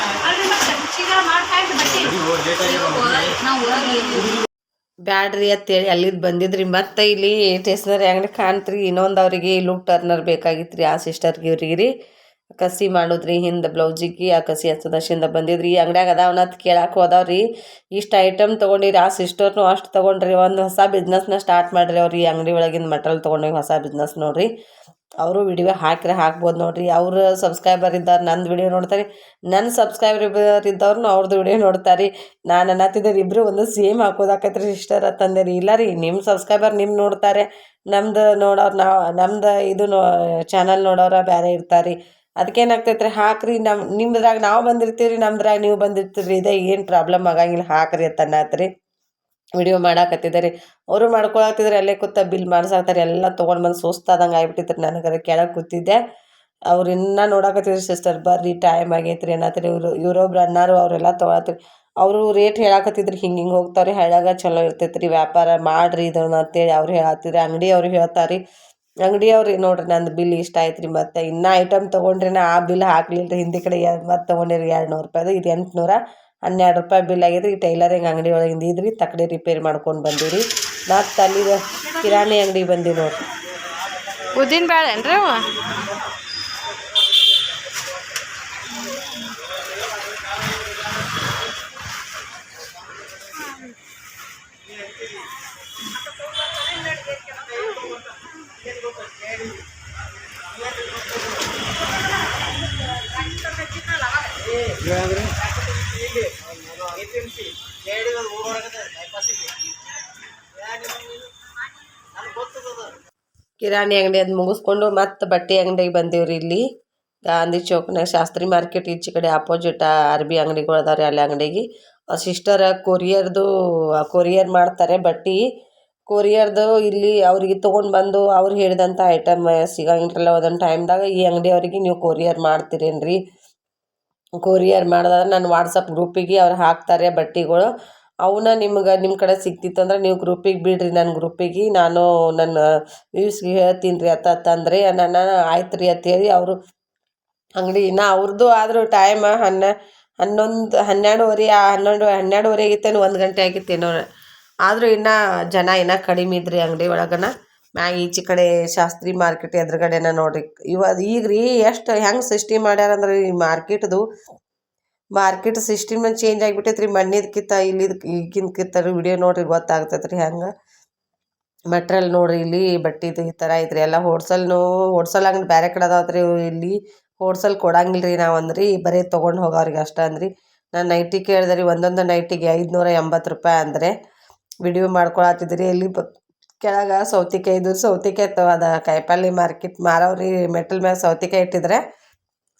ಬ್ಯಾಡ್ರಿ ಅಂತೇಳಿ ಅಲ್ಲಿದ್ದು ಬಂದಿದ್ರಿ. ಮತ್ತೆ ಇಲ್ಲಿ ಸ್ಟೇಷನರಿ ಅಂಗಡಿ ಕಾಣ್ತ್ರಿ. ಇನ್ನೊಂದು ಅವ್ರಿಗೆ ಲುಕ್ ಟರ್ನರ್ ಬೇಕಾಗಿತ್ರಿ. ಆ ಸಿಸ್ಟರ್ಗೆ ಇವ್ರಿಗೆ ರೀ. ಕಸಿ ಮಾಡೋದ್ರಿ, ಹಿಂದೆ ಬ್ಲೌಸಿಗೆ ಆ ಕಸಿ ಹಚ್ಚದಶಿಂದ ಬಂದಿದ್ರಿ. ಈ ಅಂಗಡ್ಯಾಗ ಅಂತ ಕೇಳಕ್ಕೆ ಹೋದವ್ರಿ ಇಷ್ಟು ಐಟಮ್ ತೊಗೊಂಡಿರಿ. ಆ ಸಿಸ್ಟರ್ನು ಅಷ್ಟು ತೊಗೊಂಡ್ರಿ. ಒಂದು ಹೊಸ ಬಿಸ್ನೆಸ್ನ ಸ್ಟಾರ್ಟ್ ಮಾಡಿರಿ ಅವ್ರು ಈ ಅಂಗಡಿ ಒಳಗಿಂದ ಮಟಲ್ ತೊಗೊಂಡೋಗಿ ಹೊಸ ಬಿಸ್ನೆಸ್ ನೋಡ್ರಿ. ಅವರು ವಿಡಿಯೋ ಹಾಕಿದ್ರೆ ಹಾಕ್ಬೋದು ನೋಡ್ರಿ. ಅವ್ರ ಸಬ್ಸ್ಕ್ರೈಬರ್ ಇದ್ದಾರೆ ನಂದು ವಿಡಿಯೋ ನೋಡ್ತಾರೆ. ನನ್ನ ಸಬ್ಸ್ಕ್ರೈಬರ್ ಇದ್ದವ್ರನ್ನ ಅವ್ರದ್ದು ವಿಡಿಯೋ ನೋಡ್ತಾರೆ. ನಾನು ಅನ್ನತ್ತಿದ್ದೆ ಇಬ್ಬರು ಒಂದು ಸೇಮ್ ಹಾಕೋದಾಕೈತ್ರಿ ಸಿಸ್ಟರ್ ರೀ ಇಲ್ಲ ರೀ ನಿಮ್ಮ ಸಬ್ಸ್ಕ್ರೈಬರ್ ನಿಮ್ಮ ನೋಡ್ತಾರೆ. ನಮ್ದು ನೋಡೋರು ನಾವು, ನಮ್ದು ಇದು ನೋ ಚಾನಲ್ ನೋಡೋರ ಬೇರೆ ಇರ್ತಾರೆ. ಅದಕ್ಕೇನಾಗ್ತೈತೆ ರೀ ಹಾಕ್ರಿ. ನಮ್ಮ ನಿಮ್ಮದ್ರಾಗ ನಾವು ಬಂದಿರ್ತೀವಿ ರೀ ನಮ್ಮದ್ರಾಗ ನೀವು ಬಂದಿರ್ತೀರಿ ಇದೇ ಏನು ಪ್ರಾಬ್ಲಮ್ ಆಗಂಗಿಲ್ಲ. ಹಾಕ್ರಿ ಅಂತ ವಿಡಿಯೋ ಮಾಡಾಕತ್ತಿದ್ದಾರೆ ಅವರು ಮಾಡ್ಕೊಳತ್ತಿದ್ರೆ ಅಲ್ಲೇ ಕೂತ ಬಿಲ್ ಮಾಡ್ಸಾಕ್ತಾರೆ, ಎಲ್ಲ ತೊಗೊಂಡು ಬಂದು ಸುಸ್ತಾದಂಗೆ ಆಗ್ಬಿಟ್ಟಿತ್ತು ನನಗರ ಕೆಳಗೆ ಕೂತಿದ್ದೆ. ಅವ್ರು ಇನ್ನೂ ನೋಡಾಕತ್ತಿದ್ರು ಸಿಸ್ಟರ್, ಬರ್ರಿ ಟೈಮ್ ಆಗೈತ್ರಿ ರೀ ಅನ್ನತ್ರಿ ಇವರು, ಇವರೊಬ್ರು ಅನ್ನಾರು ಅವರೆಲ್ಲ ತೊಗೊಳತ್ರಿ. ಅವರು ರೇಟ್ ಹೇಳಾಕತ್ತಿದ್ರು, ಹಿಂಗೆ ಹಿಂಗೆ ಹೋಗ್ತಾರೆ ಹೇಳಾಗ ಚಲೋ ಇರ್ತೈತ್ರಿ, ವ್ಯಾಪಾರ ಮಾಡಿರಿ ಇದನ್ನ ಅಂತೇಳಿ ಅವ್ರು ಹೇಳತ್ತಿದ್ರು ಅಂಗಡಿ ಅವ್ರು ಹೇಳ್ತಾರೆ. ಅಂಗಡಿ ಅವ್ರಿ, ನೋಡ್ರಿ ನಂದು ಬಿಲ್ ಇಷ್ಟ ಆಯ್ತು ರೀ ಮತ್ತು ಇನ್ನೂ ಐಟಮ್ ತೊಗೊಂಡ್ರೆ ಆ ಬಿಲ್ ಹಾಕ್ಲಿಲ್ಲ ರೀ ಹಿಂದಿ ಕಡೆ ಮತ್ತು ತೊಗೊಂಡಿರಿ ಎರಡು ನೂರು ರೂಪಾಯ್ದು, ಇದು ಎಂಟುನೂರ. ಹನ್ನೆರಡು ರೂಪಾಯಿ ಬಿಲ್ ಆಗಿದೆ ಈ ಟೈಲರಿಂಗ್ ಅಂಗಡಿ ಒಳಗಿಂದ ಇದ್ರಿ ತಕ್ಕಡಿ ರಿಪೇರಿ ಮಾಡ್ಕೊಂಡು ಬಂದೀವಿ ರೀ ಮತ್ತು ಅಲ್ಲಿಗೆ ಕಿರಾಣಿ ಅಂಗಡಿ ಬಂದೀವಿ ನೋಡ್ರಿ ಉದ್ದಿನ ಬೇಳೆ ಏನ್ರಿ ಅವ ಕಿರಾಣಿ ಅಂಗಡಿ ಅದು ಮುಗಿಸ್ಕೊಂಡು ಮತ್ತೆ ಬಟ್ಟೆ ಅಂಗಡಿಗೆ ಬಂದೀವಿ ರೀ ಇಲ್ಲಿ. ಗಾಂಧಿ ಚೌಕ್ನಾಗ ಶಾಸ್ತ್ರಿ ಮಾರ್ಕೆಟ್ ಈಚೆ ಕಡೆ ಆಪೋಸಿಟ್ ಅರ್ಬಿ ಅಂಗಡಿಗಳು ಅದಾವ್ರಿ ರೀ ಅಲ್ಲಿ ಅಂಗಡಿಗೆ. ಸಿಸ್ಟರ್ ಕೊರಿಯರ್ದು, ಕೊರಿಯರ್ ಮಾಡ್ತಾರೆ ಬಟ್ಟೆ. ಕೊರಿಯರ್ದು ಇಲ್ಲಿ ಅವ್ರಿಗೆ ತೊಗೊಂಡು ಬಂದು ಅವ್ರು ಹೇಳಿದಂಥ ಐಟಮ್ ಸಿಗಂಗಿಲ್ಲ ಒಂದೊಂದು ಟೈಮ್ದಾಗ ಈ ಅಂಗಡಿಯವ್ರಿಗೆ ನೀವು ಕೊರಿಯರ್ ಮಾಡ್ತೀರೇನ್ರಿ. ಕೊರಿಯರ್ ಮಾಡಿದಾಗ ನನ್ನ ವಾಟ್ಸಪ್ ಗ್ರೂಪಿಗೆ ಅವ್ರು ಹಾಕ್ತಾರೆ ಬಟ್ಟೆಗಳು. ಅವನ್ನ ನಿಮ್ಗೆ ನಿಮ್ಮ ಕಡೆ ಸಿಕ್ತಿತ್ತು ಅಂದ್ರೆ ನೀವು ಗ್ರೂಪಿಗೆ ಬಿಡ್ರಿ ನನ್ನ ಗ್ರೂಪಿಗೆ ನಾನು ನನ್ನ ವ್ಯೂಸ್ಗೆ ಹೇಳ್ತೀನಿ ರೀ ಅತ್ತ ಅಂದರೆ ನಾನು ಆಯ್ತು ರೀ ಅಂತೇಳಿ ಅವರು ಅಂಗಡಿ. ನಾ ಅವ್ರದ್ದು ಆದರೂ ಟೈಮ್ ಹನ್ನ, ಹನ್ನೊಂದು, ಹನ್ನೆರಡುವರೆ, ಆ ಹನ್ನೊಂದು, ಹನ್ನೆರಡುವರೆ ಆಗಿತ್ತೇನು ಒಂದು ಗಂಟೆ ಆಗಿತ್ತೇನೋ ಆದರೂ ಇನ್ನೂ ಜನ ಇನ್ನೂ ಕಡಿಮೆ ಇದ್ರಿ ಅಂಗಡಿ ಒಳಗನ. ಮ್ಯಾಗ ಈಚೆ ಕಡೆ ಶಾಸ್ತ್ರಿ ಮಾರ್ಕೆಟ್ ಎದುರುಗಡೆನ ನೋಡ್ರಿ. ಇವಾಗ ಈಗ ರೀ ಎಷ್ಟು ಹೆಂಗೆ ಸೃಷ್ಟಿ ಮಾಡ್ಯಾರಂದ್ರೆ ಈ ಮಾರ್ಕೆಟ್ದು ಮಾರ್ಕೆಟ್ ಸಿಸ್ಟಮ್ ಚೇಂಜ್ ಆಗಿಬಿಟ್ಟೈತೆ ರೀ ಮಣ್ಣಿದ್ಕಿಂತ ಇಲ್ಲಿದ್ ಈಗಿನ್ಕಿಂತ ವಿಡಿಯೋ ನೋಡ್ರಿ ಗೊತ್ತಾಗ್ತೈತೆ ರೀ ಹೆಂಗೆ. ಮೆಟ್ರಿಯಲ್ ನೋಡ್ರಿ ಇಲ್ಲಿ ಬಟ್ಟಿದು ಈ ಥರ ಐತ್ರಿ. ಎಲ್ಲ ಹೋಲ್ಸೇಲ್ನು ಹೋಡ್ಸಲ್ ಅಂಗಡಿ ಬೇರೆ ಕಡೆ ಅದಾವ್ರಿ ಇಲ್ಲಿ. ಹೋಡ್ಸಲ್ ಕೊಡಂಗಿಲ್ಲ ರೀ ನಾವು ಅಂದ್ರಿ. ಬರೀ ತೊಗೊಂಡು ಹೋಗೋರಿಗೆ ಅಷ್ಟೇ ಅಂದ್ರಿ. ನಾನು ನೈಟಿ ಕೇಳಿದೆ ರೀ ಒಂದೊಂದು ನೈಟಿಗೆ ಐದುನೂರ ಎಂಬತ್ತು ರೂಪಾಯಿ ಅಂದರೆ ವಿಡಿಯೋ ಮಾಡ್ಕೊಳತ್ತಿದ್ರಿ. ಇಲ್ಲಿ ಕೆಳಗೆ ಇದ್ರೆ ಸೌತಿಕಾಯಿ ಅದ ಕಾಯಿಪಲ್ಲೆ ಮಾರ್ಕೆಟ್ ಮಾರವ್ರಿ. ಮೆಟ್ರಲ್ ಮ್ಯಾಗ ಸೌತಿಕಾಯಿ ಇಟ್ಟಿದ್ರೆ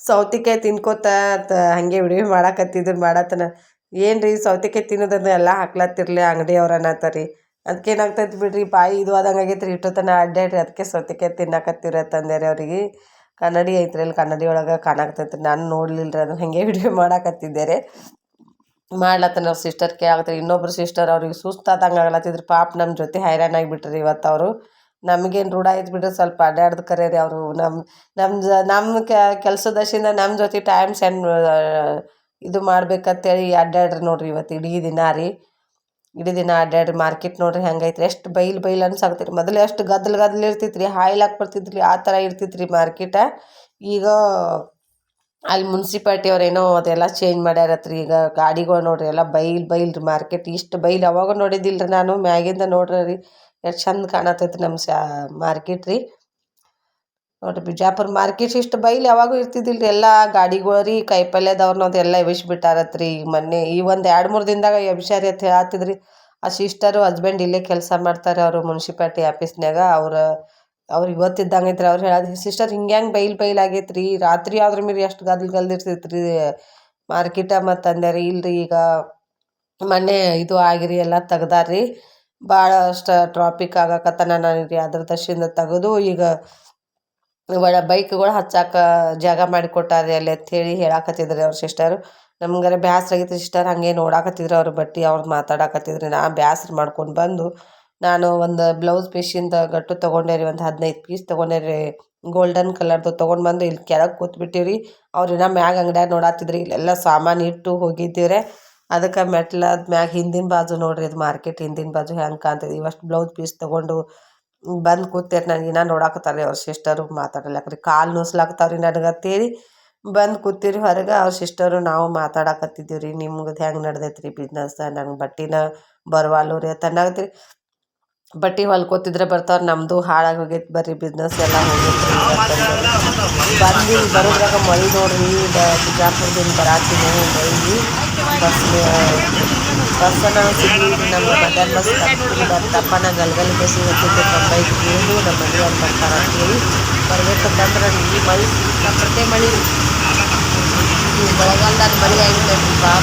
ಸೌತಿಕಾಯಿ ತಿನ್ಕೋತ ಹಾಗೆ ವಿಡಿಯೋ ಮಾಡಾಕತ್ತಿದ್ರು ಮಾಡತ್ತನ ಏನು ರೀ ಸೌತಿಕಾಯಿ ತಿನ್ನೋದನ್ನು ಎಲ್ಲ ಹಾಕ್ಲತ್ತಿರ್ಲಿ ಅಂಗಡಿಯವ್ರು ಅನ್ನತ್ತಾರ ರೀ ಅದಕ್ಕೇನಾಗ್ತೈತೆ ಬಿಡ್ರಿ, ಬಾಯಿ ಇದು ಆದಂಗೆ ಆಗೈತೆ ರೀ ಇಟ್ಟೋತನ ಅಡ್ಡಾಡ್ರಿ ಅದಕ್ಕೆ ಸೌತಿಕಾಯಿ ತಿನ್ನಕತ್ತಿರ ತಂದೇರಿ ಅವ್ರಿಗೆ. ಕನ್ನಡಿ ಐತ್ರಿ ಅಲ್ಲಿ, ಕನ್ನಡಿ ಒಳಗೆ ಕಾಣಾಕ್ತೈತೆ ನಾನು ನೋಡ್ಲಿಲ್ಲ ರೀ ಅದು ಹಾಗೆ ವಿಡಿಯೋ ಮಾಡಾಕತ್ತಿದ್ದೇರಿ. ಮಾಡ್ಲತ್ತನ ಅವ್ರ ಸಿಸ್ಟರ್ ಕೇಳಾಕತ್ತಾರೆ ಇನ್ನೊಬ್ರು ಸಿಸ್ಟರ್ ಅವ್ರಿಗೆ ಸುಸ್ತಾದಂಗೆ ಆಗ್ಲತ್ತಿದ್ರು. ಪಾಪ ನಮ್ಮ ಜೊತೆ ಹೈರಾಣಾಗಿ ಬಿಟ್ರಿ ಇವತ್ತು ಅವರು ನಮಗೇನು ರೂಢ ಆಯ್ತು ಬಿಡ್ರಿ ಸ್ವಲ್ಪ ಅಡ್ಡಾಡ್ದು ಕರೆ ರೀ ಅವರು ನಮ್ಮ ನಮ್ಮ ನಮ್ಮ ಕೆಲಸದಶಿಂದ ನಮ್ಮ ಜೊತೆ ಟೈಮ್ ಸೆಂಡ್ ಇದು ಮಾಡ್ಬೇಕಂತೇಳಿ ಅಡ್ಡಾಡ್ರಿ ನೋಡ್ರಿ ಇವತ್ತು ಇಡೀ ದಿನ ರೀ. ಇಡೀ ದಿನ ಅಡ್ಡಾಡ್ರಿ ಮಾರ್ಕೆಟ್ ನೋಡ್ರಿ ಹೆಂಗೈತ್ರಿ. ಎಷ್ಟು ಬೈಲ್ ಬೈಲ್ ರೀ ಮೊದಲು ಎಷ್ಟು ಗದ್ದಲ ಗದ್ದಲು ಇರ್ತಿತ್ತು ರೀ ಹಾಯ್ಲಾಕ್ ಬರ್ತಿತ್ತು ರೀ ಆ ಥರ ಇರ್ತಿತ್ತು ರೀ ಮಾರ್ಕೆಟ ಈಗ ಅಲ್ಲಿ ಮುನ್ಸಿಪಾಲ್ಟಿ ಏನೋ ಅದೆಲ್ಲ ಚೇಂಜ್ ಮಾಡ್ಯಾರತ್ರಿ. ಈಗ ಗಾಡಿಗಳು ನೋಡ್ರಿ ಎಲ್ಲ ಬೈಲ್ ಬೈಲ್ ರೀ ಮಾರ್ಕೆಟ್ ಇಷ್ಟು ಬೈಲ್ ಅವಾಗ ನೋಡಿದ್ದಿಲ್ಲ ರೀ ನಾನು ಮ್ಯಾಗಿಂದ ನೋಡ್ರಿ ಎಷ್ಟು ಚಂದ ಕಾಣತೈತಿ ನಮ್ಮ ಶಾ, ಮಾರ್ಕೆಟ್ ರೀ. ನೋಡಿರಿ ಬಿಜಾಪುರ ಮಾರ್ಕೆಟ್ ಇಷ್ಟು ಬೈಲ್ ಯಾವಾಗೂ ಇರ್ತಿದ್ದಿಲ್ಲ ರೀ ಎಲ್ಲ ಗಾಡಿಗಳು ರೀ ಕಾಯಿಪಲ್ಯದವ್ರನ್ನ ಅದೆಲ್ಲ ಎಬ್ಬಿಸ್ಬಿಟ್ಟಾರತ್ರಿ ಈಗ ಮೊನ್ನೆ ಈ ಒಂದು ಎರಡು ಮೂರು ದಿನದಾಗ ಎಬ್ಸ್ಯಾರಿ ಅಂತ ಹೇಳತ್ತಿದ್ರಿ ಆ ಸಿಸ್ಟರು ಹಸ್ಬೆಂಡ್ ಇಲ್ಲೇ ಕೆಲಸ ಮಾಡ್ತಾರೆ ಅವರು ಮುನ್ಸಿಪಾಲ್ಟಿ ಆಫೀಸ್ನಾಗ ಅವ್ರ, ಅವ್ರು ಇವತ್ತಿದ್ದಂಗೆ ಐತ್ರಿ ಅವ್ರು ಹೇಳೋದು ಸಿಸ್ಟರ್ ಹಿಂಗೆ ಹೆಂಗೆ ಬೈಲ್ ಬೈಲ್ ಆಗೈತೆ ರಾತ್ರಿ ಆದ್ರ ಮೇಲೆ ಎಷ್ಟು ಗದ್ದಲ ಗಲ್ದಿರ್ತೈತ್ರಿ ಮಾರ್ಕೆಟ ಮತ್ತು ಇಲ್ರಿ ಈಗ ಮೊನ್ನೆ ಇದು ಆಗಿರಿ ಎಲ್ಲ ತೆಗ್ದಾರ್ರಿ ಭಾಳ ಟ್ರಾಪಿಕ್ ಆಗಕತ್ತನ ನನಗೆ ಅದ್ರ ದಶಿಂದ ತೆಗೆದು. ಈಗ ಒಳ ಬೈಕ್ಗಳು ಹಚ್ಚಾಕ ಜಾಗ ಮಾಡಿಕೊಟ್ಟಾರೆ ಅಲ್ಲಿ ಅಂಥೇಳಿ ಹೇಳಾಕತ್ತಿದ್ರಿ ಅವ್ರ ಸಿಸ್ಟರು ನಮ್ಗಾರ ಬ್ಯಾಸ್ರ ಆಗಿತ್ತು ಸಿಸ್ಟರ್ ಹಾಗೆ ನೋಡಾಕತ್ತಿದ್ರು ಅವ್ರ ಬಟ್ಟೆ ಅವ್ರು ಮಾತಾಡಕತ್ತಿದ್ರಿ. ನಾ ಬ್ಯಾಸ್ರ ಮಾಡ್ಕೊಂಡು ಬಂದು ನಾನು ಒಂದು ಬ್ಲೌಸ್ ಪೀಸಿಂದ ಗಟ್ಟು ತೊಗೊಂಡೆ ರೀ, ಒಂದು ಹದಿನೈದು ಪೀಸ್ ತೊಗೊಂಡೆ ರೀ ಗೋಲ್ಡನ್ ಕಲರ್ದು ತೊಗೊಂಡು ಬಂದು ಇಲ್ಲಿ ಕೆಳಗೆ ಕೂತ್ಬಿಟ್ಟಿವ್ರಿ. ಅವ್ರು ಇನ್ನೂ ಮ್ಯಾಗ ಅಂಗಡ್ಯಾಗ ನೋಡಾತಿದ್ರಿ. ಇಲ್ಲೆಲ್ಲ ಸಾಮಾನು ಇಟ್ಟು ಹೋಗಿದ್ದೀವ್ರೆ. ಅದಕ್ಕೆ ಮೆಟ್ಲದ ಮ್ಯಾಗ ಹಿಂದಿನ ಬಾಜು ನೋಡ್ರಿ ಇದು ಮಾರ್ಕೆಟ್ ಹಿಂದಿನ ಬಾಜು ಹೆಂಗೆ ಕಾಣ್ತದೆ. ಇವಷ್ಟು ಬ್ಲೌಸ್ ಪೀಸ್ ತೊಗೊಂಡು ಬಂದು ಕೂತೇರಿ ನನಗೆ ಇನ್ನೂ ನೋಡಾಕತ್ತಾರೆ ಅವ್ರ ಸಿಸ್ಟರು ಮಾತಾಡಲಕ್ರಿ. ಕಾಲು ನೋಸ್ಲಾಕ್ತಾವ್ರಿ ನನಗೆ ಅಂತೇಳಿ ಬಂದು ಕೂತೀರಿ ಹೊರಗೆ ಅವ್ರ ಸಿಸ್ಟರು ನಾವು ಮಾತಾಡಕತ್ತಿದ್ದೀವಿ ರೀ ನಿಮ್ಗೆ ಹೆಂಗೆ ನಡ್ದೈತೆ ರೀ ಬಿಸ್ನೆಸ್ ನಂಗೆ ಬಟ್ಟೆನ ಬರವಾಲು ರೀ ಬಟ್ಟೆ ಹೊಲ್ಕೋತಿದ್ರೆ ಬರ್ತಾವ್ರು ನಮ್ಮದು ಹಾಳಾಗಿ ಹೋಗೈತೆ ಬರ್ರಿ ಬಿಸ್ನೆಸ್ ಎಲ್ಲ ಹೋಗೈತೆ ಬಂದು ಬರೋದ್ರಾಗ ಮಳೆ ನೋಡ್ರಿ ಬಿಜಾಪುರದಿಂದ ಬರಾತೀನಿ ಮಳೆ. ಬಸ್ ಬಸ್ ನಾವು ನಮ್ಮ ಮಧ್ಯಾಹ್ನ ಬಸ್ ತಪ್ಪ ನಾ ಗಲ್ಗಲ್ ಬಸ್ ಹೋಗ್ತಿದ್ದೆ ಕಂಬೈಗೆ ಇಳಿದು ನಮ್ಮ ಮನೆಯವ್ರು ಬರ್ತಾರೆ ಅಂತೇಳಿ ಬರ್ಬೇಕಂತಂದ್ರೆ ಈ ಮಳೆ ಸಿಕ್ಕಾಪಟ್ಟೆ ಮಳೆ. ಈ ಮಳೆಗಾಲದಾಗ ಮಳೆ ಆಗಿದೆ ಬಾ,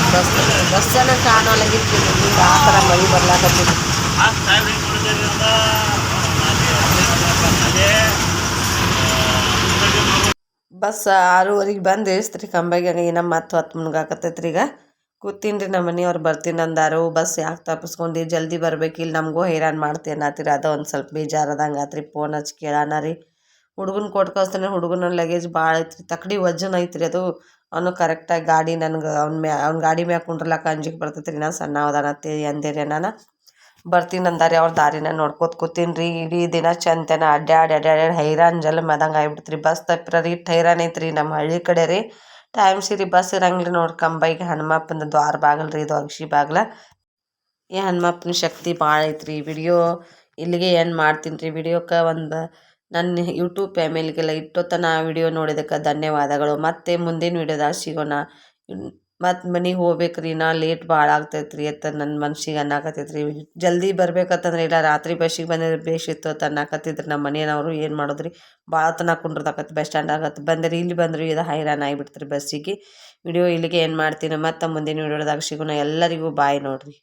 ಬಸ್ ಜನ ಕಾಣಲಾಗಿತ್ತು ಆ ಥರ ಮಳೆ ಬರ್ಲಾಕತ್ತಿತ್ತು ಬಸ್ ಆರೂವರೆಗೆ ಬಂದು ಇಳಿಸ್ತ್ರಿ ಕಂಬಾಗ ಏನೋ ಹತ್ತು ಹತ್ತು ಮುನ್ಗಾಕತ್ತೈತ್ರಿ ಈಗ. ಕೂತೀನಿ ರೀ ನಮ್ಮ ಮನೆಯವ್ರು ಬರ್ತೀನಿ ಅಂದಾರು. ಬಸ್ ಯಾಕೆ ತಪ್ಪಿಸ್ಕೊಂಡು? ಜಲ್ದಿ ಬರ್ಬೇಕು ಇಲ್ಲಿ ನಮಗೂ ಹೈರಾಣ ಮಾಡ್ತೀನಿ ಆತಿರಿ ಅದ ಒಂದು ಸ್ವಲ್ಪ ಬೇಜಾರದಂಗೆ ಆತ್ರಿ. ಫೋನ್ ಹಚ್ಚಿ ಕೇಳಾನ ರೀ. ಹುಡುಗನ ಕೊಟ್ಟು ಕಳಿಸ್ತಾನೆ ಹುಡುಗನ ಲಗೇಜ್ ಭಾಳ ಐತ್ರಿ. ತಕಡಿ ವಜ್ಜನ ಐತ್ರಿ ಅದು. ಅವನು ಕರೆಕ್ಟಾಗಿ ಗಾಡಿ ನನಗೆ, ಅವ್ನ ಮ್ಯಾ, ಅವ್ನ ಗಾಡಿ ಮ್ಯಾಗ ಕುಂಡ್ರಲಾಕ ಅಂಜಿಕೆ ಬರ್ತೈತೆ ರೀ ನಾನು ಸಣ್ಣ ಅದಾನತ್ತಿ ಅಂದೆ ರೀ ನಾನು ಬರ್ತೀನಿ ಅಂದಾರೆ ಅವ್ರ ದಾರಿನ ನೋಡ್ಕೋತ ಕೂತೀನಿ ರೀ ಇಡೀ ದಿನ ಚಂತೆನ ಅಡ್ಡಾಡಿ ಅಡ್ಡಾಡಿ ಹೈರಾಣ ಜಲ್ ಮದಂಗ ಆಗ್ಬಿಡ್ತು ರೀ ಬಸ್ ತಪ್ಪಿರ ರೀ ಹೈರಾಣ ಐತ್ರಿ ನಮ್ಮ ಹಳ್ಳಿ ಕಡೆ ರೀ. ಟೈಮ್ ಸಿರಿ ಬಸ್ ಇರಂಗಿಲ್ಲ ನೋಡಿ ಕಂಬೈಗೆ ಹನುಮಪ್ಪನ ದ್ವಾರ ಬಾಗಲ್ ರೀ, ಇದು ಅಗ್ಸಿ ಬಾಗಿಲ. ಈ ಹನುಮಪ್ಪನ ಶಕ್ತಿ ಭಾಳ ಐತ್ರಿ. ವಿಡಿಯೋ ಇಲ್ಲಿಗೆ ಏನು ಮಾಡ್ತೀನಿ ರೀ ವಿಡಿಯೋಕ್ಕೆ ಒಂದು ನನ್ನ ಯೂಟ್ಯೂಬ್ ಫ್ಯಾಮಿಲಿಗೆಲ್ಲ ಇಟ್ಟೊತ್ತನ ವಿಡಿಯೋ ನೋಡಿದಕ್ಕೆ ಧನ್ಯವಾದಗಳು. ಮತ್ತೆ ಮುಂದಿನ ವಿಡಿಯೋದಾಗ ಸಿಗೋಣ. ಮತ್ತು ಮನೆಗೆ ಹೋಗ್ಬೇಕ್ರಿ, ನಾ ಲೇಟ್ ಭಾಳ ಆಗ್ತೈತೆ ರೀ ಅಂತ ನನ್ನ ಮನ್ಸಿಗೆ ಅನ್ನಕತ್ತೈತೆ ರೀ ಜಲ್ದಿ ಬರ್ಬೇಕಂತಂದ್ರೆ ಇಲ್ಲ, ರಾತ್ರಿ ಬಸ್ಸಿಗೆ ಬಂದಿದ್ರೆ ಬೇಷಿತ್ತು ಅಂತ ಅನ್ನಕತ್ತಿದ್ರು ನಮ್ಮ ಮನೆಯವರು ಏನು ಮಾಡೋದ್ರಿ? ಭಾಳ ತನ ಕುಂಡ್ರದಾಕತ್ತೆ ಬಸ್ ಸ್ಟ್ಯಾಂಡ್ ಆಗತ್ತೆ ಬಂದರೆ ಇಲ್ಲಿ ಬಂದರು ಇದು ಹೈರಾಣ ಆಗಿಬಿಡ್ತು ರೀ ಬಸ್ಸಿಗೆ ವಿಡಿಯೋ ಇಲ್ಲಿಗೆ ಏನು ಮಾಡ್ತೀನಿ. ಮತ್ತು ಮುಂದಿನ ವಿಡಿಯೋದಾಗ ಸಿಗೋಣ. ಎಲ್ಲರಿಗೂ ಬಾಯ್ ನೋಡಿರಿ.